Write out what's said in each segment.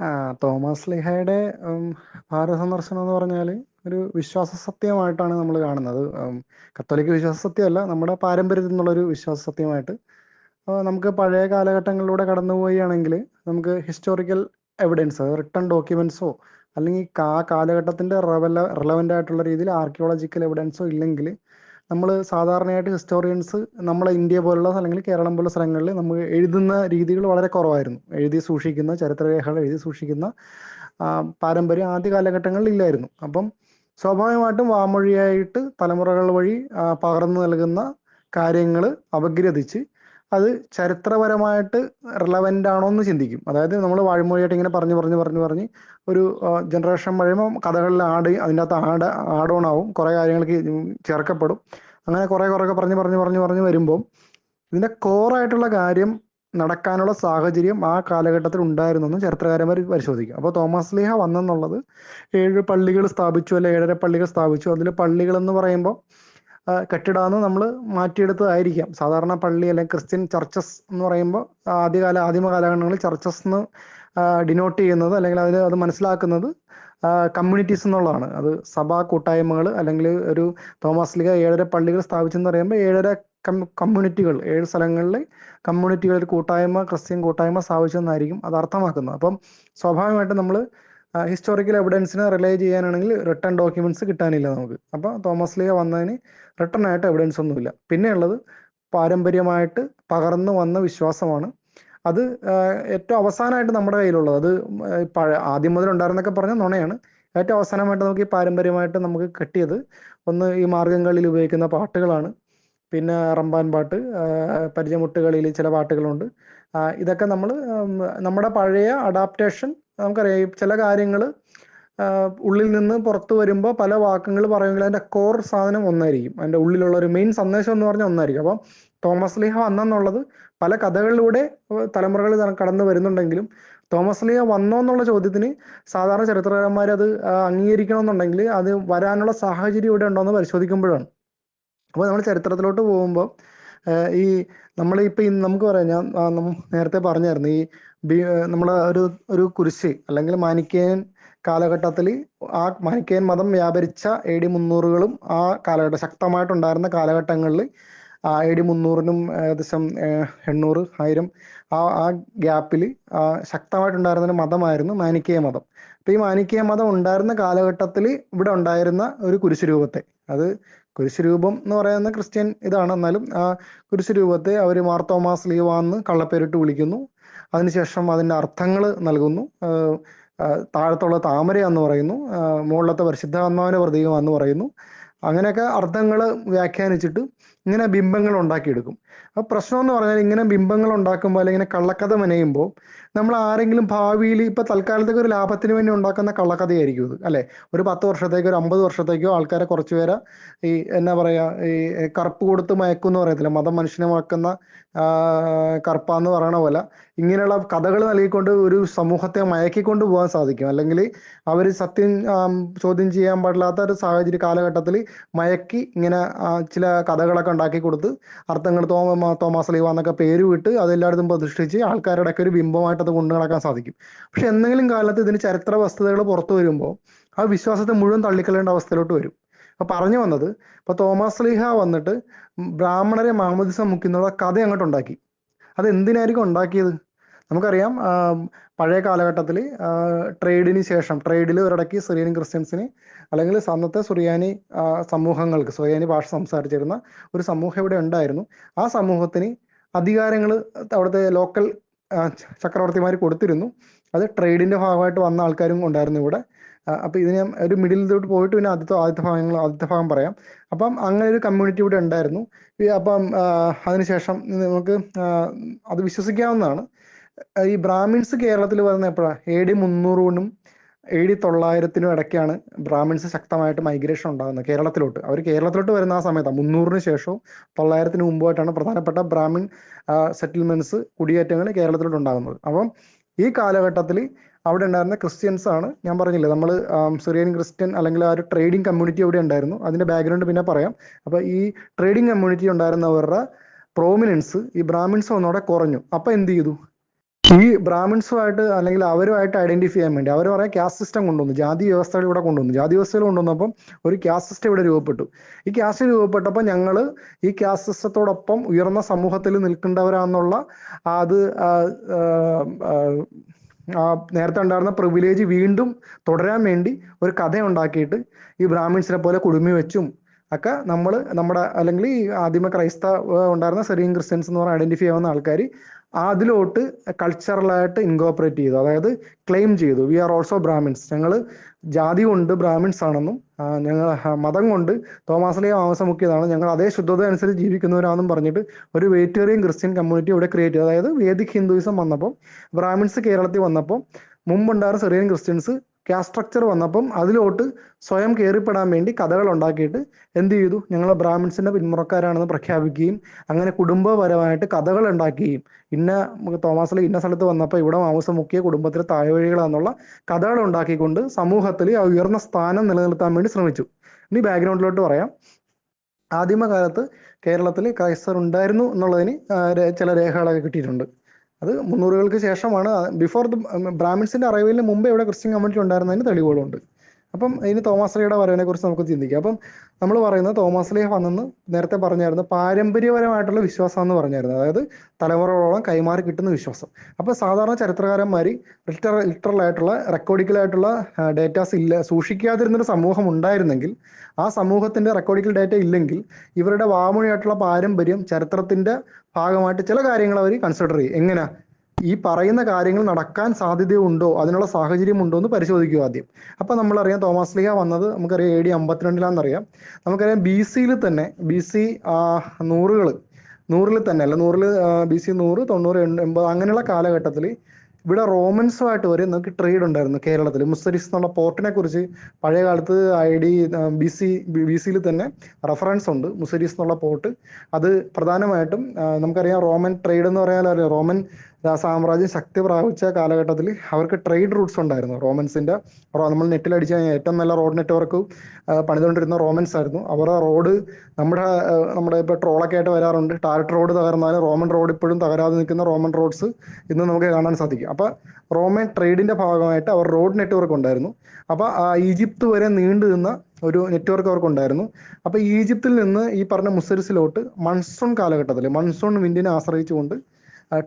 ആ തോമസ് ഭാരത സന്ദർശനം എന്ന് പറഞ്ഞാൽ ഒരു വിശ്വാസ സത്യമായിട്ടാണ് നമ്മൾ കാണുന്നത് കത്തോലിക്ക വിശ്വാസ സത്യമല്ല നമ്മുടെ പാരമ്പര്യത്തിൽ നിന്നുള്ളൊരു വിശ്വാസ സത്യമായിട്ട് നമുക്ക് പഴയ കാലഘട്ടങ്ങളിലൂടെ കടന്നുപോവുകയാണെങ്കിൽ നമുക്ക് ഹിസ്റ്റോറിക്കൽ എവിഡൻസ് റിട്ടേൺ ഡോക്യുമെൻസോ അല്ലെങ്കിൽ ആ കാലഘട്ടത്തിന്റെ റെവല റിലവന്റ് ആയിട്ടുള്ള രീതിയിൽ ആർക്കിയോളജിക്കൽ എവിഡൻസോ ഇല്ലെങ്കിൽ നമ്മൾ സാധാരണയായിട്ട് ഹിസ്റ്റോറിയൻസ് നമ്മളെ ഇന്ത്യ പോലുള്ള അല്ലെങ്കിൽ കേരളം പോലുള്ള സ്ഥലങ്ങളിൽ നമ്മൾ എഴുതുന്ന രീതികൾ വളരെ കുറവായിരുന്നു. എഴുതി സൂക്ഷിക്കുന്ന ചരിത്രരേഖകൾ എഴുതി സൂക്ഷിക്കുന്ന പാരമ്പര്യം ആദ്യ കാലഘട്ടങ്ങളിൽ ഇല്ലായിരുന്നു. അപ്പം സ്വാഭാവികമായിട്ടും വാമൊഴിയായിട്ട് തലമുറകൾ വഴി പകർന്നു നൽകുന്ന കാര്യങ്ങൾ അപഗ്രഥിച്ച് അത് ചരിത്രപരമായിട്ട് റിലവന്റ് ആണോ എന്ന് ചിന്തിക്കും. അതായത് നമ്മൾ വാഴ്മൊഴിയായിട്ട് ഇങ്ങനെ പറഞ്ഞു പറഞ്ഞു പറഞ്ഞു പറഞ്ഞ് ഒരു ജനറേഷൻ കഴിയുമ്പോൾ കഥകളിൽ ആട് അതിന്റെ അകത്ത് ആട് ആഡ് ആവും. കുറേ കാര്യങ്ങൾക്ക് ചേർക്കപ്പെടും. അങ്ങനെ കുറേ കുറേ പറഞ്ഞ് പറഞ്ഞ് പറഞ്ഞ് പറഞ്ഞ് വരുമ്പോൾ ഇതിന്റെ കോറായിട്ടുള്ള കാര്യം നടക്കാനുള്ള സാഹചര്യം ആ കാലഘട്ടത്തിൽ ഉണ്ടായിരുന്നു എന്ന് ചരിത്രകാരന്മാർ പരിശോധിക്കും. അപ്പോൾ തോമസ് ലീഹ വന്നെന്നുള്ളത് ഏഴ് പള്ളികൾ സ്ഥാപിച്ചു അല്ലെ ഏഴര പള്ളികൾ സ്ഥാപിച്ചു. അതിൽ പള്ളികൾ എന്ന് പറയുമ്പോൾ കെട്ടിടാന്ന് നമ്മൾ മാറ്റിയെടുത്തതായിരിക്കാം. സാധാരണ പള്ളി അല്ലെങ്കിൽ ക്രിസ്ത്യൻ ചർച്ചസ് എന്ന് പറയുമ്പോൾ ആദ്യകാല ആദിമ കാലഘട്ടങ്ങളിൽ ചർച്ചസ് എന്ന് ഡിനോട്ട് ചെയ്യുന്നത് അല്ലെങ്കിൽ അതിൽ അത് മനസ്സിലാക്കുന്നത് കമ്മ്യൂണിറ്റീസ് എന്നുള്ളതാണ്. അത് സഭാ കൂട്ടായ്മകൾ അല്ലെങ്കിൽ ഒരു തോമസ് ലീഗ ഏഴര പള്ളികൾ സ്ഥാപിച്ചെന്ന് പറയുമ്പോൾ ഏഴര കമ്മ്യൂണിറ്റികൾ ഏഴ് സ്ഥലങ്ങളിൽ കമ്മ്യൂണിറ്റികൾ ഒരു കൂട്ടായ്മ ക്രിസ്ത്യൻ കൂട്ടായ്മ സ്ഥാപിച്ചെന്നായിരിക്കും അത് അർത്ഥമാക്കുന്നത്. അപ്പം സ്വാഭാവികമായിട്ടും നമ്മൾ ഹിസ്റ്റോറിക്കൽ എവിഡൻസിനെ റിലേ ചെയ്യാനാണെങ്കിൽ റിട്ടേൺ ഡോക്യുമെന്റ്സ് കിട്ടാനില്ല നമുക്ക്. അപ്പോൾ തോമസ് ലിയ വന്നതിന് റിട്ടേൺ ആയിട്ട് എവിഡൻസ് ഒന്നുമില്ല. പിന്നെയുള്ളത് പാരമ്പര്യമായിട്ട് പകർന്നു വന്ന വിശ്വാസമാണ്. അത് ഏറ്റവും അവസാനമായിട്ട് നമ്മുടെ കയ്യിലുള്ളത്. അത് പഴയ പഴ ആദ്യം മുതൽ ഉണ്ടായിരുന്നൊക്കെ പറഞ്ഞ നുണയാണ്. ഏറ്റവും അവസാനമായിട്ട് നമുക്ക് ഈ പാരമ്പര്യമായിട്ട് നമുക്ക് കിട്ടിയത് ഒന്ന് ഈ മാർഗംകളിയിൽ ഉപയോഗിക്കുന്ന പാട്ടുകളാണ്. പിന്നെ റമ്പാൻ പാട്ട് പരിചയമുട്ടുകളിൽ ചില പാട്ടുകളുണ്ട്. ഇതൊക്കെ നമ്മൾ നമ്മുടെ പഴയ അഡാപ്റ്റേഷൻ നമുക്കറിയാം ചില കാര്യങ്ങൾ ഉള്ളിൽ നിന്ന് പുറത്തു വരുമ്പോൾ പല വാക്കുകൾ പറയുമെങ്കിൽ അതിന്റെ കോർ സാധനം ഒന്നായിരിക്കും. അതിന്റെ ഉള്ളിലുള്ള ഒരു മെയിൻ സന്ദേശം എന്ന് പറഞ്ഞാൽ ഒന്നായിരിക്കും. അപ്പം തോമസ് ലീഹ വന്നെന്നുള്ളത് പല കഥകളിലൂടെ തലമുറകൾ കടന്നു വരുന്നുണ്ടെങ്കിലും തോമസ് ലീഹ വന്നോ എന്നുള്ള ചോദ്യത്തിന് സാധാരണ ചരിത്രകാരന്മാർ അത് അംഗീകരിക്കണമെന്നുണ്ടെങ്കിൽ അത് വരാനുള്ള സാഹചര്യം ഇവിടെ ഉണ്ടോ എന്ന് പരിശോധിക്കുമ്പോഴാണ്. അപ്പോൾ നമ്മൾ ചരിത്രത്തിലോട്ട് പോകുമ്പോൾ ഈ നമ്മൾ ഇപ്പം നമുക്ക് പറയാം ഞാൻ നേരത്തെ പറഞ്ഞായിരുന്നു ഈ ബി നമ്മൾ ഒരു ഒരു കുരിശ് അല്ലെങ്കിൽ മാനിക്കേയൻ കാലഘട്ടത്തിൽ ആ മാനിക്കേയൻ മതം വ്യാപരിച്ച എ ഡി മുന്നൂറുകളും ആ കാലഘട്ടം ശക്തമായിട്ടുണ്ടായിരുന്ന കാലഘട്ടങ്ങളിൽ എ ഡി മുന്നൂറിനും ഏകദേശം എണ്ണൂറ് ആയിരം ആ ആ ഗ്യാപ്പിൽ ശക്തമായിട്ടുണ്ടായിരുന്ന ഒരു മതമായിരുന്നു മാനിക്കേയ മതം. അപ്പൊ ഈ മാനിക്കേയ മതം ഉണ്ടായിരുന്ന കാലഘട്ടത്തിൽ ഇവിടെ ഉണ്ടായിരുന്ന ഒരു കുരിശ് രൂപത്തെ. അത് കുരിശ് രൂപം എന്ന് പറയുന്ന ക്രിസ്ത്യൻ ഇതാണ്. എന്നാലും ആ കുരിശ് രൂപത്തെ അവർ മാർത്തോമാസ് ലീവാന്ന് കള്ളപ്പേരിട്ട് വിളിക്കുന്നു. അതിനുശേഷം അതിന്റെ അർത്ഥങ്ങൾ നൽകുന്നു. താഴത്തുള്ള താമര എന്ന് പറയുന്നു. മുകളിലത്തെ മുകളിലത്തെ പ്രതീകം എന്ന് പറയുന്നു. അങ്ങനെയൊക്കെ അർത്ഥങ്ങൾ വ്യാഖ്യാനിച്ചിട്ട് ഇങ്ങനെ ബിംബങ്ങൾ ഉണ്ടാക്കിയെടുക്കും. അപ്പോൾ പ്രശ്നം എന്ന് പറഞ്ഞാൽ ഇങ്ങനെ ബിംബങ്ങൾ ഉണ്ടാക്കുമ്പോൾ അല്ലെങ്കിൽ ഇങ്ങനെ കള്ളക്കഥ മെനയുമ്പോൾ നമ്മൾ ആരെങ്കിലും ഭാവിയിൽ ഇപ്പൊ തൽക്കാലത്തേക്ക് ഒരു ലാഭത്തിന് വേണ്ടി ഉണ്ടാക്കുന്ന കള്ളക്കഥയായിരിക്കും ഇത് അല്ലെ? ഒരു പത്ത് വർഷത്തേക്കോ ഒരു അമ്പത് വർഷത്തേക്കോ ആൾക്കാരെ കുറച്ചു പേരെ ഈ എന്നാ പറയാ ഈ കറുപ്പ് കൊടുത്ത് മയക്കും എന്ന് പറയത്തില്ല. മതം മനുഷ്യനെ മയക്കുന്ന ആ, കറുപ്പാന്ന് പറയണ പോലെ ഇങ്ങനെയുള്ള കഥകൾ നൽകിക്കൊണ്ട് ഒരു സമൂഹത്തെ മയക്കിക്കൊണ്ട് പോകാൻ സാധിക്കും. അല്ലെങ്കിൽ അവർ സത്യം ചോദ്യം ചെയ്യാൻ പാടില്ലാത്ത ഒരു സാഹചര്യ കാലഘട്ടത്തിൽ മയക്കി ഇങ്ങനെ ചില കഥകളൊക്കെ ഉണ്ടാക്കി കൊടുത്ത് അർത്ഥങ്ങൾ തോമ തോമസ് ലീവ എന്നൊക്കെ പേര് വിട്ട് അതെല്ലായിടത്തും പ്രതിഷ്ഠിച്ച് ആൾക്കാരുടെ ഒക്കെ ഒരു ബിംബമായിട്ട് അത് കൊണ്ടു നടക്കാൻ സാധിക്കും. പക്ഷെ എന്തെങ്കിലും കാലത്ത് ഇതിന് ചരിത്ര വസ്തുതകൾ പുറത്തു വരുമ്പോൾ ആ വിശ്വാസത്തെ മുഴുവൻ തള്ളിക്കളയേണ്ട അവസ്ഥയിലോട്ട് വരും. അപ്പൊ പറഞ്ഞു വന്നത് ഇപ്പൊ തോമസ് ലീഹ വന്നിട്ട് ബ്രാഹ്മണരെ മാമോദിസ മുക്കിന്നുള്ള കഥ അങ്ങോട്ട് ഉണ്ടാക്കി. അത് എന്തിനായിരിക്കും ഉണ്ടാക്കിയത്? നമുക്കറിയാം പഴയ കാലഘട്ടത്തിൽ ട്രേഡിന് ശേഷം ട്രേഡിൽ ഒരിടയ്ക്ക് സിറിയൻ ക്രിസ്ത്യൻസിന് അല്ലെങ്കിൽ അന്നത്തെ സുറിയാനി സമൂഹങ്ങൾക്ക് സുറിയാനി ഭാഷ സംസാരിച്ചിരുന്ന ഒരു സമൂഹം ഇവിടെ ഉണ്ടായിരുന്നു. ആ സമൂഹത്തിന് അധികാരങ്ങൾ അവിടുത്തെ ലോക്കൽ ചക്രവർത്തിമാർ കൊടുത്തിരുന്നു. അത് ട്രേഡിന്റെ ഭാഗമായിട്ട് വന്ന ആൾക്കാരും ഉണ്ടായിരുന്നു ഇവിടെ. അപ്പോൾ അപ്പൊ ഇതിന് ഒരു മിഡിലോട്ട് പോയിട്ട് പിന്നെ ആദ്യത്തെ ആദ്യത്തെ ഭാഗങ്ങൾ ആദ്യത്തെ ഭാഗം പറയാം. അപ്പം അങ്ങനെ ഒരു കമ്മ്യൂണിറ്റി ഇവിടെ ഉണ്ടായിരുന്നു. അപ്പം അതിനുശേഷം നമുക്ക് അത് വിശ്വസിക്കാവുന്നതാണ്. ഈ ബ്രാഹ്മിൻസ് കേരളത്തിൽ വരുന്ന എപ്പോഴാണ് എ ഡി മുന്നൂറിനും എ ഡി തൊള്ളായിരത്തിനും ഇടയ്ക്കാണ് ബ്രാഹ്മിൻസ് ശക്തമായിട്ട് മൈഗ്രേഷൻ ഉണ്ടാകുന്നത് കേരളത്തിലോട്ട്. അവർ കേരളത്തിലോട്ട് വരുന്ന ആ സമയത്താണ് മുന്നൂറിന് ശേഷവും തൊള്ളായിരത്തിന് മുമ്പായിട്ടാണ് പ്രധാനപ്പെട്ട ബ്രാഹ്മിൺ സെറ്റിൽമെന്റ്സ് കുടിയേറ്റങ്ങൾ കേരളത്തിലോട്ട് ഉണ്ടാകുന്നത്. അപ്പം ഈ കാലഘട്ടത്തിൽ അവിടെ ഉണ്ടായിരുന്ന ക്രിസ്ത്യൻസ് ആണ് ഞാൻ പറഞ്ഞില്ലേ നമ്മൾ സിറിയൻ ക്രിസ്ത്യൻ അല്ലെങ്കിൽ ആ ഒരു ട്രേഡിംഗ് കമ്മ്യൂണിറ്റി അവിടെ ഉണ്ടായിരുന്നു. അതിന്റെ ബാക്ക്ഗ്രൗണ്ട് പിന്നെ പറയാം. അപ്പൊ ഈ ട്രേഡിംഗ് കമ്മ്യൂണിറ്റി ഉണ്ടായിരുന്നവരുടെ പ്രോമിനൻസ് ഈ ബ്രാഹ്മിൻസ് ഒന്നുകൂടെ കുറഞ്ഞു. അപ്പൊ എന്ത് ചെയ്തു? ഈ ബ്രാഹ്മിൺസുമായിട്ട് അല്ലെങ്കിൽ അവരുമായിട്ട് ഐഡന്റിഫൈ ചെയ്യാൻ വേണ്ടി അവർ പറയാം കാസ്റ്റ് സിസ്റ്റം കൊണ്ടുവന്നു. ജാതി വ്യവസ്ഥകൾ ഇവിടെ കൊണ്ടുവന്നു. ജാതി വ്യവസ്ഥകൾ കൊണ്ടുവന്നപ്പം ഒരു കാസ്റ്റ് സിസ്റ്റം ഇവിടെ രൂപപ്പെട്ടു. ഈ കാസ്റ്റ് രൂപപ്പെട്ടപ്പോൾ ഞങ്ങൾ ഈ കാസ്റ്റ് സിസ്റ്റത്തോടൊപ്പം ഉയർന്ന സമൂഹത്തിൽ നിൽക്കേണ്ടവരാന്നുള്ള അത് നേരത്തെ ഉണ്ടായിരുന്ന പ്രിവിലേജ് വീണ്ടും തുടരാൻ വേണ്ടി ഒരു കഥ ഉണ്ടാക്കിയിട്ട് ഈ ബ്രാഹ്മിൺസിനെ പോലെ കുടുമി വെച്ചും ഒക്കെ നമ്മൾ നമ്മുടെ അല്ലെങ്കിൽ ഈ ആദിമ ക്രൈസ്തവ ഉണ്ടായിരുന്ന സെറിയൻ ക്രിസ്ത്യൻസ് എന്ന് പറഞ്ഞ ഐഡന്റിഫൈ ആവുന്ന ആൾക്കാർ അതിലോട്ട് കൾച്ചറലായിട്ട് ഇൻകോപ്പറേറ്റ് ചെയ്തു. അതായത് ക്ലെയിം ചെയ്തു. വി ആർ ഓൾസോ ബ്രാഹ്മിൻസ് ഞങ്ങൾ ജാതി കൊണ്ട് ബ്രാഹ്മിൻസ് ആണെന്നും ഞങ്ങൾ മതം കൊണ്ട് തോമാസിലെ മാംസമുക്കിയതാണ് ഞങ്ങൾ അതേ ശുദ്ധത അനുസരിച്ച് ജീവിക്കുന്നവരാണെന്നും പറഞ്ഞിട്ട് ഒരു വെജിറ്റേറിയൻ ക്രിസ്ത്യൻ കമ്മ്യൂണിറ്റി ഇവിടെ ക്രിയേറ്റ് ചെയ്തു. അതായത് വേദിക് ഹിന്ദുയിസം വന്നപ്പോൾ ബ്രാഹ്മിൻസ് കേരളത്തിൽ വന്നപ്പോൾ മുമ്പുണ്ടായിരുന്ന സെറിയൻ ക്രിസ്ത്യൻസ് കാസ്റ്റ് സ്ട്രക്ചർ വന്നപ്പം അതിലോട്ട് സ്വയം കയറിപ്പെടാൻ വേണ്ടി കഥകൾ ഉണ്ടാക്കിയിട്ട് എന്ത് ചെയ്തു? ഞങ്ങൾ ബ്രാഹ്മിൺസിന്റെ പിന്മുറക്കാരാണെന്ന് പ്രഖ്യാപിക്കുകയും അങ്ങനെ കുടുംബപരമായിട്ട് കഥകൾ ഉണ്ടാക്കുകയും ഇന്ന തോമാസിലെ ഇന്ന സ്ഥലത്ത് വന്നപ്പോൾ ഇവിടെ മാമസം മുക്കിയ കുടുംബത്തിലെ താഴ്വഴികളാണെന്നുള്ള കഥകൾ ഉണ്ടാക്കിക്കൊണ്ട് സമൂഹത്തിൽ ആ ഉയർന്ന സ്ഥാനം നിലനിർത്താൻ വേണ്ടി ശ്രമിച്ചു. ഇനി ബാക്ക്ഗ്രൗണ്ടിലോട്ട് പറയാം. ആദിമകാലത്ത് കേരളത്തിൽ ക്രൈസ്തർ ഉണ്ടായിരുന്നു എന്നുള്ളതിന് ചില രേഖകളൊക്കെ കിട്ടിയിട്ടുണ്ട്. അത് മുന്നൂറുകൾക്ക് ശേഷമാണ്. ബിഫോർ ദ ബ്രാഹ്മിൻസിന്റെ അറൈവലിന് മുമ്പേ ഇവിടെ ക്രിസ്ത്യൻ കമ്മ്യൂണിറ്റി ഉണ്ടായിരുന്നതിന് തെളിവുകളുണ്ട്. അപ്പം ഇനി തോമസ് ലീയുടെ വരവിനെ കുറിച്ച് നമുക്ക് ചിന്തിക്കാം. അപ്പം നമ്മൾ പറയുന്നത് തോമസ് വന്നെന്ന് നേരത്തെ പറഞ്ഞായിരുന്നു പാരമ്പര്യപരമായിട്ടുള്ള വിശ്വാസം എന്ന് പറഞ്ഞായിരുന്നു. അതായത് തലമുറകളോളം കൈമാറി കിട്ടുന്ന വിശ്വാസം. അപ്പൊ സാധാരണ ചരിത്രകാരന്മാർ ലിറ്റർ ലിറ്ററൽ ആയിട്ടുള്ള റെക്കോർഡിക്കലായിട്ടുള്ള ഡേറ്റാസ് ഇല്ല സൂക്ഷിക്കാതിരുന്നൊരു സമൂഹം ഉണ്ടായിരുന്നെങ്കിൽ ആ സമൂഹത്തിന്റെ റെക്കോർഡിക്കൽ ഡേറ്റ ഇല്ലെങ്കിൽ ഇവരുടെ വാമൊഴിയായിട്ടുള്ള പാരമ്പര്യം ചരിത്രത്തിന്റെ ഭാഗമായിട്ട് ചില കാര്യങ്ങൾ അവർ കൺസിഡർ ചെയ്യും. എങ്ങനെ? ഈ പറയുന്ന കാര്യങ്ങൾ നടക്കാൻ സാധ്യതയുണ്ടോ? അതിനുള്ള സാഹചര്യം ഉണ്ടോ എന്ന് പരിശോധിക്കുക ആദ്യം. അപ്പൊ നമ്മളറിയാം തോമസ് ലീഹ വന്നത് നമുക്കറിയാം എ ഡി അമ്പത്തിരണ്ടിലാണെന്നറിയാം നമുക്കറിയാം ബി സിയിൽ തന്നെ ബി സി നൂറുകൾ നൂറിൽ തന്നെ അല്ല നൂറിൽ ബി സി നൂറ് തൊണ്ണൂറ് എൺ- എൺപത് അങ്ങനെയുള്ള കാലഘട്ടത്തിൽ ഇവിടെ റോമൻസുമായിട്ട് വരെ നമുക്ക് ട്രേഡ് ഉണ്ടായിരുന്നു കേരളത്തിൽ. മുസ്തരിസ് എന്നുള്ള പോർട്ടിനെ കുറിച്ച് പഴയ കാലത്ത് I D B C B സിയിൽ തന്നെ റെഫറൻസ് ഉണ്ട്. മുസ്തരിസ് എന്നുള്ള പോർട്ട്. അത് പ്രധാനമായിട്ടും നമുക്കറിയാം റോമൻ ട്രേഡ് എന്ന് പറയാൻ റോമൻ സാമ്രാജ്യം ശക്തി പ്രാപിച്ച കാലഘട്ടത്തിൽ അവർക്ക് ട്രേഡ് റൂട്ട്സ് ഉണ്ടായിരുന്നു. റോമൻസിന്റെ നമ്മൾ നെറ്റിൽ അടിച്ച ഏറ്റവും നല്ല റോഡ് നെറ്റ്വർക്ക് പണിതുകൊണ്ടിരുന്ന റോമൻസ് ആയിരുന്നു. അവരുടെ റോഡ് നമ്മുടെ നമ്മുടെ ഇപ്പോൾ ട്രോളൊക്കെ ആയിട്ട് വരാറുണ്ട്. ടാരറ്റ് റോഡ് തകർന്നാലും റോമൻ റോഡ് ഇപ്പോഴും തകരാതെ നിൽക്കുന്ന റോമൻ റോഡ്സ് ഇന്ന് നമുക്ക് കാണാൻ സാധിക്കും. അപ്പൊ റോമൻ ട്രേഡിന്റെ ഭാഗമായിട്ട് അവർ റോഡ് നെറ്റ്വർക്ക് ഉണ്ടായിരുന്നു. അപ്പൊ ആ ഈജിപ്ത് വരെ നീണ്ടു നിന്ന ഒരു നെറ്റ്വർക്ക് അവർക്ക് ഉണ്ടായിരുന്നു. അപ്പൊ ഈജിപ്തിൽ നിന്ന് ഈ പറഞ്ഞ മുസരിസിലോട്ട് മൺസൂൺ കാലഘട്ടത്തിൽ മൺസൂൺ വിൻഡിനെ ആശ്രയിച്ചുകൊണ്ട്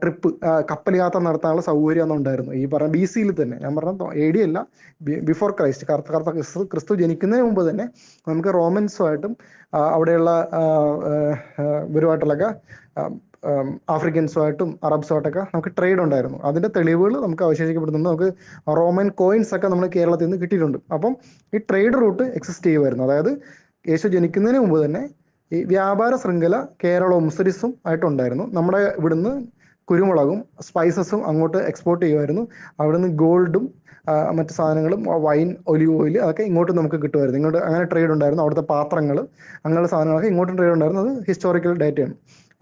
ട്രിപ്പ് കപ്പൽ യാത്ര നടത്താനുള്ള സൗകര്യം അന്ന് ഉണ്ടായിരുന്നു. ഈ പറഞ്ഞ ബി സിയിൽ തന്നെ. ഞാൻ പറഞ്ഞ എ ഡി അല്ല ബിഫോർ ക്രൈസ്റ്റ് കറുത്ത കറുത്ത ക്രിസ്തു ക്രിസ്തു ജനിക്കുന്നതിന് മുമ്പ് തന്നെ നമുക്ക് റോമൻസുമായിട്ടും അവിടെയുള്ള ഇവരുമായിട്ടുള്ളൊക്കെ ആഫ്രിക്കൻസുമായിട്ടും അറബ്സുമായിട്ടൊക്കെ നമുക്ക് ട്രേഡ് ഉണ്ടായിരുന്നു. അതിന്റെ തെളിവുകൾ നമുക്ക് അവശേഷിക്കപ്പെടുന്നുണ്ട്. നമുക്ക് റോമൻ കോയിൻസ് ഒക്കെ നമ്മൾ കേരളത്തിൽ നിന്ന് കിട്ടിയിട്ടുണ്ട്. അപ്പം ഈ ട്രേഡ് റൂട്ട് എക്സിസ്റ്റ് ചെയ്യുമായിരുന്നു. അതായത് യേശു ജനിക്കുന്നതിന് മുമ്പ് തന്നെ ഈ വ്യാപാര ശൃംഖല കേരളവും മുസരിസും ആയിട്ടുണ്ടായിരുന്നു. നമ്മുടെ ഇവിടുന്ന് കുരുമുളകും സ്പൈസസും അങ്ങോട്ട് എക്സ്പോർട്ട് ചെയ്യുമായിരുന്നു. അവിടുന്ന് ഗോൾഡും മറ്റു സാധനങ്ങളും വൈൻ ഒലിവ് ഓയിൽ അതൊക്കെ ഇങ്ങോട്ട് നമുക്ക് കിട്ടുമായിരുന്നു. ഇങ്ങോട്ട് അങ്ങനെ ട്രേഡ് ഉണ്ടായിരുന്നു. അവിടുത്തെ പാത്രങ്ങൾ അങ്ങനെയുള്ള സാധനങ്ങളൊക്കെ ഇങ്ങോട്ടും ട്രേഡ് ഉണ്ടായിരുന്നു. അത് ഹിസ്റ്റോറിക്കൽ ഡേറ്റയാണ്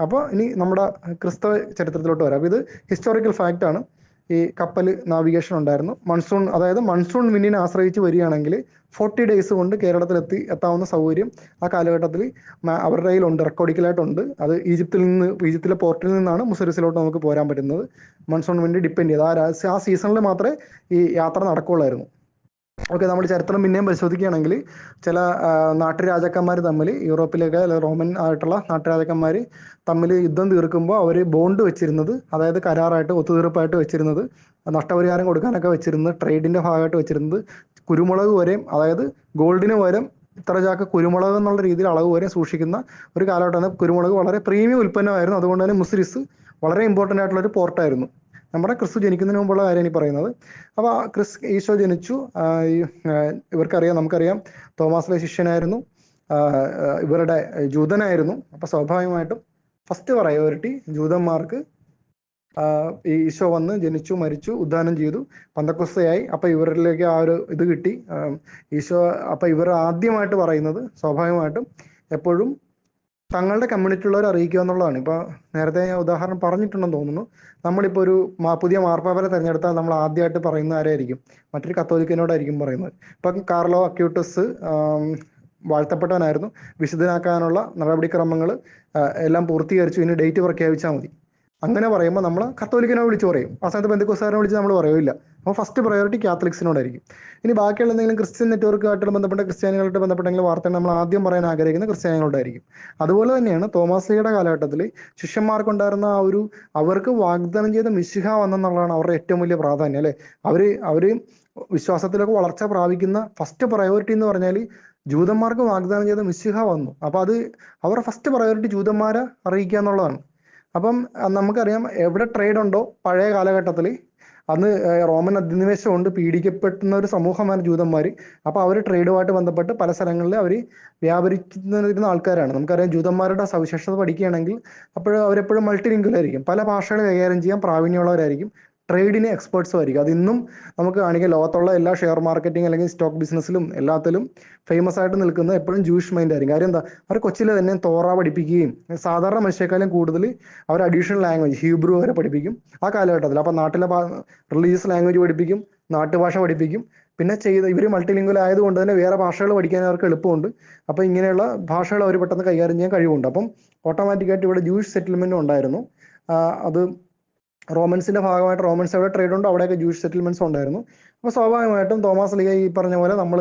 അപ്പോൾ ഇനി നമ്മുടെ ക്രിസ്തവ ചരിത്രത്തിലോട്ട് വരാം. അപ്പോൾ ഇത് ഹിസ്റ്റോറിക്കൽ ഫാക്റ്റാണ് ഈ കപ്പൽ നാവിഗേഷൻ ഉണ്ടായിരുന്നു മൺസൂൺ അതായത് മൺസൂൺ വിന്നിനെ ആശ്രയിച്ച് വരികയാണെങ്കിൽ ഫോർട്ടി ഡേയ്സ് കൊണ്ട് കേരളത്തിലെത്തി എത്താവുന്ന സൗകര്യം ആ കാലഘട്ടത്തിൽ അവരുടെ കയ്യിലുണ്ട്. റെക്കോർഡിക്കലായിട്ടുണ്ട്. അത് ഈജിപ്തിൽ നിന്ന് ഈജിപ്തിലെ പോർട്ടിൽ നിന്നാണ് മുസരിസിലോട്ട് നമുക്ക് പോരാൻ പറ്റുന്നത്. മൺസൂൺ വിൻഡ് ഡിപ്പെൻഡ് ചെയ്ത്. ആ ആ സീസണിൽ മാത്രമേ ഈ യാത്ര നടക്കുകയുള്ളായിരുന്നു. ഓക്കെ നമ്മൾ ചരിത്രം പിന്നെയും പരിശോധിക്കുകയാണെങ്കിൽ ചില നാട്ടുരാജാക്കന്മാർ തമ്മിൽ യൂറോപ്പിലൊക്കെ അല്ലെങ്കിൽ റോമൻ ആയിട്ടുള്ള നാട്ടുരാജാക്കന്മാർ തമ്മിൽ യുദ്ധം തീർക്കുമ്പോൾ അവർ ബോണ്ട് വെച്ചിരുന്നത് അതായത് കരാറായിട്ട് ഒത്തുതീർപ്പായിട്ട് വെച്ചിരുന്നത് നഷ്ടപരിഹാരം കൊടുക്കാനൊക്കെ വെച്ചിരുന്നത് ട്രേഡിന്റെ ഭാഗമായിട്ട് വെച്ചിരുന്നത് കുരുമുളക് വരെയും അതായത് ഗോൾഡിന് പകരം ഇത്ര ചാക്ക് കുരുമുളക് എന്നുള്ള രീതിയിൽ അളവ് വരെ സൂക്ഷിക്കുന്ന ഒരു കാലഘട്ടമാണ്. കുരുമുളക് വളരെ പ്രീമിയം ഉൽപ്പന്നമായിരുന്നു. അതുകൊണ്ട് തന്നെ മുസ്രിസ് വളരെ ഇമ്പോർട്ടന്റ് ആയിട്ടുള്ള ഒരു പോർട്ടായിരുന്നു നമ്മുടെ ക്രിസ്തു ജനിക്കുന്നതിന് മുമ്പുള്ള കാര്യമാണ് ഈ പറയുന്നത്. അപ്പോൾ ആ ക്രിസ് ഈശോ ജനിച്ചു. ഇവർക്കറിയാം നമുക്കറിയാം. തോമാസിലെ ശിഷ്യനായിരുന്നു. ഇവരുടെ ജൂതനായിരുന്നു. അപ്പോൾ സ്വാഭാവികമായിട്ടും ഫസ്റ്റ് പ്രയോറിറ്റി ജൂതന്മാർക്ക് ഈ ഈശോ വന്ന് ജനിച്ചു മരിച്ചു ഉദ്ധാനം ചെയ്തു പന്തക്കുസ്തയായി. അപ്പോൾ ഇവരിലേക്ക് ആ ഒരു ഇത് കിട്ടി. ഈശോ അപ്പോൾ ഇവർ ആദ്യമായിട്ട് പറയുന്നത് സ്വാഭാവികമായിട്ടും എപ്പോഴും തങ്ങളുടെ കമ്മ്യൂണിറ്റിയുള്ളവർ അറിയിക്കുക എന്നുള്ളതാണ്. ഇപ്പൊ നേരത്തെ ഞാൻ ഉദാഹരണം പറഞ്ഞിട്ടുണ്ടെന്ന് തോന്നുന്നു. നമ്മളിപ്പോൾ ഒരു പുതിയ മാർപ്പാപ്പരെ തിരഞ്ഞെടുത്താൽ നമ്മൾ ആദ്യമായിട്ട് പറയുന്ന ആരായിരിക്കും? മറ്റൊരു കത്തോലിക്കനോടായിരിക്കും പറയുന്നത്. ഇപ്പം കാർലോ അക്യൂട്ടസ് വാഴ്ത്തപ്പെട്ടവനായിരുന്നു. വിശുദ്ധനാക്കാനുള്ള നടപടിക്രമങ്ങൾ എല്ലാം പൂർത്തീകരിച്ചു. ഇനി ഡേറ്റ് പ്രഖ്യാപിച്ചാൽ മതി. അങ്ങനെ പറയുമ്പോൾ നമ്മൾ കത്തോലിക്കനെ വിളിച്ച് പറയും. ആ സമയത്ത് ബന്ധുക്കോസാരനെ വിളിച്ച് നമ്മൾ പറയില്ല. അപ്പോൾ ഫസ്റ്റ് പ്രയോറിറ്റി കാത്തലിക്സിനോടായിരിക്കും. ഇനി ബാക്കിയുള്ള എന്തെങ്കിലും ക്രിസ്ത്യൻ നെറ്റ്വർക്കുമായിട്ട് ബന്ധപ്പെട്ട ക്രിസ്ത്യാനികളായിട്ട് ബന്ധപ്പെട്ട എന്തെങ്കിലും വാർത്തകൾ നമ്മൾ ആദ്യം പറയാൻ ആഗ്രഹിക്കുന്ന ക്രിസ്ത്യാനികളോടായിരിക്കും. അതുപോലെ തന്നെയാണ് തോമസ് ലീയുടെ കാലഘട്ടത്തിൽ ശിഷ്യന്മാർക്കുണ്ടായിരുന്ന ആ ഒരു അവർക്ക് വാഗ്ദാനം ചെയ്ത മിശിഹ വന്നെന്നുള്ളതാണ് അവരുടെ ഏറ്റവും വലിയ പ്രാധാന്യം അല്ലേ? അവർ അവർ വിശ്വാസത്തിലൊക്കെ വളർച്ച പ്രാപിക്കുന്ന ഫസ്റ്റ് പ്രയോറിറ്റി എന്ന് പറഞ്ഞാൽ ജൂതന്മാർക്ക് വാഗ്ദാനം ചെയ്ത മിശിഹ വന്നു. അപ്പോൾ അത് അവരുടെ ഫസ്റ്റ് പ്രയോറിറ്റി ജൂതന്മാരെ അറിയിക്കുക എന്നുള്ളതാണ്. അപ്പം നമുക്കറിയാം എവിടെ ട്രേഡ് ഉണ്ടോ പഴയ കാലഘട്ടത്തിൽ അന്ന് റോമൻ അധിനിവേശം കൊണ്ട് പീഡിക്കപ്പെടുന്ന ഒരു സമൂഹമാണ് ജൂതന്മാർ. അപ്പോൾ അവർ ട്രേഡുമായിട്ട് ബന്ധപ്പെട്ട് പല സ്ഥലങ്ങളിൽ അവർ വ്യാപരിക്കുന്ന ആൾക്കാരാണ്. നമുക്കറിയാം ജൂതന്മാരുടെ സവിശേഷത പഠിക്കുകയാണെങ്കിൽ അപ്പോഴും അവരെപ്പോഴും മൾട്ടി ലിംഗുലായിരിക്കും പല ഭാഷകൾ കൈകാര്യം ചെയ്യാൻ പ്രാവീണ്യമുള്ളവരായിരിക്കും. ട്രേഡിന് എക്സ്പേർട്സും ആയിരിക്കും. അത് ഇന്നും നമുക്ക് കാണിക്കാം. ലോകത്തുള്ള എല്ലാ ഷെയർ മാർക്കറ്റിംഗ് അല്ലെങ്കിൽ സ്റ്റോക്ക് ബിസിനസ്സിലും എല്ലാത്തിലും ഫേമസ് ആയിട്ട് നിൽക്കുന്ന എപ്പോഴും ജൂഷ് മൈൻഡ് ആയിരിക്കും. കാര്യം എന്താ? അവർ കൊച്ചിലെ തന്നെ തോറ പഠിപ്പിക്കുകയും സാധാരണ മനുഷ്യക്കാലും കൂടുതൽ അവർ അഡീഷണൽ ലാംഗ്വേജ് ഹീബ്രു വരെ പഠിപ്പിക്കും ആ കാലഘട്ടത്തിൽ. അപ്പം നാട്ടിലെ റിലീജിയസ് ലാംഗ്വേജ് പഠിപ്പിക്കും നാട്ടുഭാഷ പഠിപ്പിക്കും. പിന്നെ ചെയ്ത് ഇവർ മൾട്ടിലിംഗ്വൽ ആയതുകൊണ്ട് തന്നെ വേറെ ഭാഷകൾ പഠിക്കാൻ അവർക്ക് എളുപ്പമുണ്ട്. അപ്പോൾ ഇങ്ങനെയുള്ള ഭാഷകൾ അവർ പെട്ടെന്ന് കൈകാര്യം ചെയ്യാൻ കഴിവുണ്ട്. അപ്പം ഓട്ടോമാറ്റിക്കായിട്ട് ഇവിടെ ജൂയിഷ് സെറ്റിൽമെന്റും ഉണ്ടായിരുന്നു. അത് റോമൻസിന്റെ ഭാഗമായിട്ട് റോമൻസ് എവിടെ ട്രേഡ് ഉണ്ടോ അവിടെയൊക്കെ ജൂഷ് സെറ്റിൽമെന്റ്സ് ഉണ്ടായിരുന്നു. അപ്പോൾ സ്വാഭാവികമായിട്ടും തോമസ് ലീഗ ഈ പറഞ്ഞ പോലെ നമ്മൾ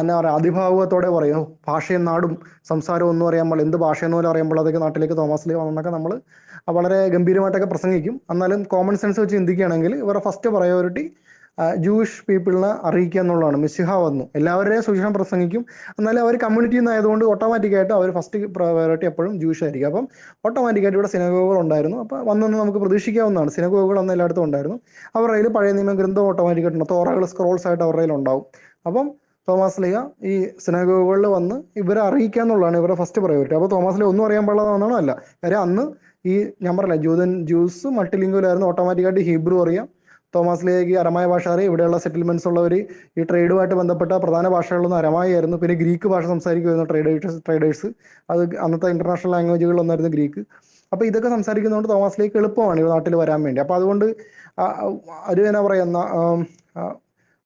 എന്നാ പറയുക അതിഭാവത്തോടെ പറയും. ഭാഷയും നാടും സംസാരവും ഒന്നും അറിയുമ്പോൾ എന്ത് ഭാഷയെന്ന് പോലും അറിയുമ്പോൾ അതൊക്കെ നാട്ടിലേക്ക് തോമസ് ലീഗ വന്നൊക്കെ നമ്മൾ വളരെ ഗംഭീരമായിട്ടൊക്കെ പ്രസംഗിക്കും. എന്നാലും കോമൺ സെൻസ് വെച്ച് ചിന്തിക്കുകയാണെങ്കിൽ ഇവരുടെ ഫസ്റ്റ് പ്രയോറിറ്റി ജൂയിഷ് പീപ്പിളിനെ അറിയിക്കുക എന്നുള്ളതാണ്. മിസ്സിഹ വന്നു. എല്ലാവരുടെയും സുവിശേഷം പ്രസംഗിക്കും. എന്നാലും അവർ കമ്മ്യൂണിറ്റി ആയതുകൊണ്ട് ഓട്ടോമാറ്റിക്കായിട്ട് അവർ ഫസ്റ്റ് പ്രയോറിറ്റി എപ്പോഴും ജൂഷ് ആയിരിക്കും. അപ്പം ഓട്ടോമാറ്റിക്കായിട്ട് ഇവിടെ സിനഗോഗുകൾ ഉണ്ടായിരുന്നു. അപ്പോൾ വന്നെന്ന് നമുക്ക് പ്രതീക്ഷിക്കാവുന്നതാണ്. സിനഗോഗുകൾ അന്ന് എല്ലായിടത്തും ഉണ്ടായിരുന്നു. അവരുടെ കയ്യിൽ പഴയ നിയമ ഗ്രന്ഥം ഓട്ടോമാറ്റിക്കായിട്ടുണ്ട് തോറകൾ സ്ക്രോൾസ് ആയിട്ട് അവരുടെ ഉണ്ടാവും. അപ്പം തോമസ് ലിയ ഈ സിനഗോഗുകളിൽ വന്ന് ഇവരെ അറിയിക്കുക എന്നുള്ളതാണ് ഇവരുടെ ഫസ്റ്റ് പ്രയോറിറ്റി അപ്പോൾ തോമസ് ലിയ ഒന്നും അറിയാൻ പാടില്ലാതാണെന്നാണോ അല്ല. കാര്യം അന്ന് ഈ ഞാൻ പറഞ്ഞില്ല ജൂതൻ ജ്യൂസ് മട്ടിലിംഗുലായിരുന്നു ഓട്ടോമാറ്റിക്കായിട്ട് ഹീബ്രു അറിയാം. തോമസ് ലേഖി അരമായ ഭാഷ അറിയാം ഇവിടെയുള്ള സെറ്റിൽമെന്റ്സ് ഉള്ളവർ ഈ ട്രേഡുമായിട്ട് ബന്ധപ്പെട്ട പ്രധാന ഭാഷകളൊന്നും അരമായിരുന്നു പിന്നെ ഗ്രീക്ക് ഭാഷ സംസാരിക്കുമായിരുന്നു ട്രേഡേഴ്സ് ട്രേഡേഴ്സ് അത് അന്നത്തെ ഇന്റർനാഷണൽ ലാംഗ്വേജുകളിലൊന്നായിരുന്നു ഗ്രീക്ക്. അപ്പോൾ ഇതൊക്കെ സംസാരിക്കുന്നതുകൊണ്ട് തോമസ് ലേക്ക് എളുപ്പമാണ് ഈ നാട്ടിൽ വരാൻ വേണ്ടി. അപ്പോൾ അതുകൊണ്ട് ഒരു എന്നാ പറയുന്ന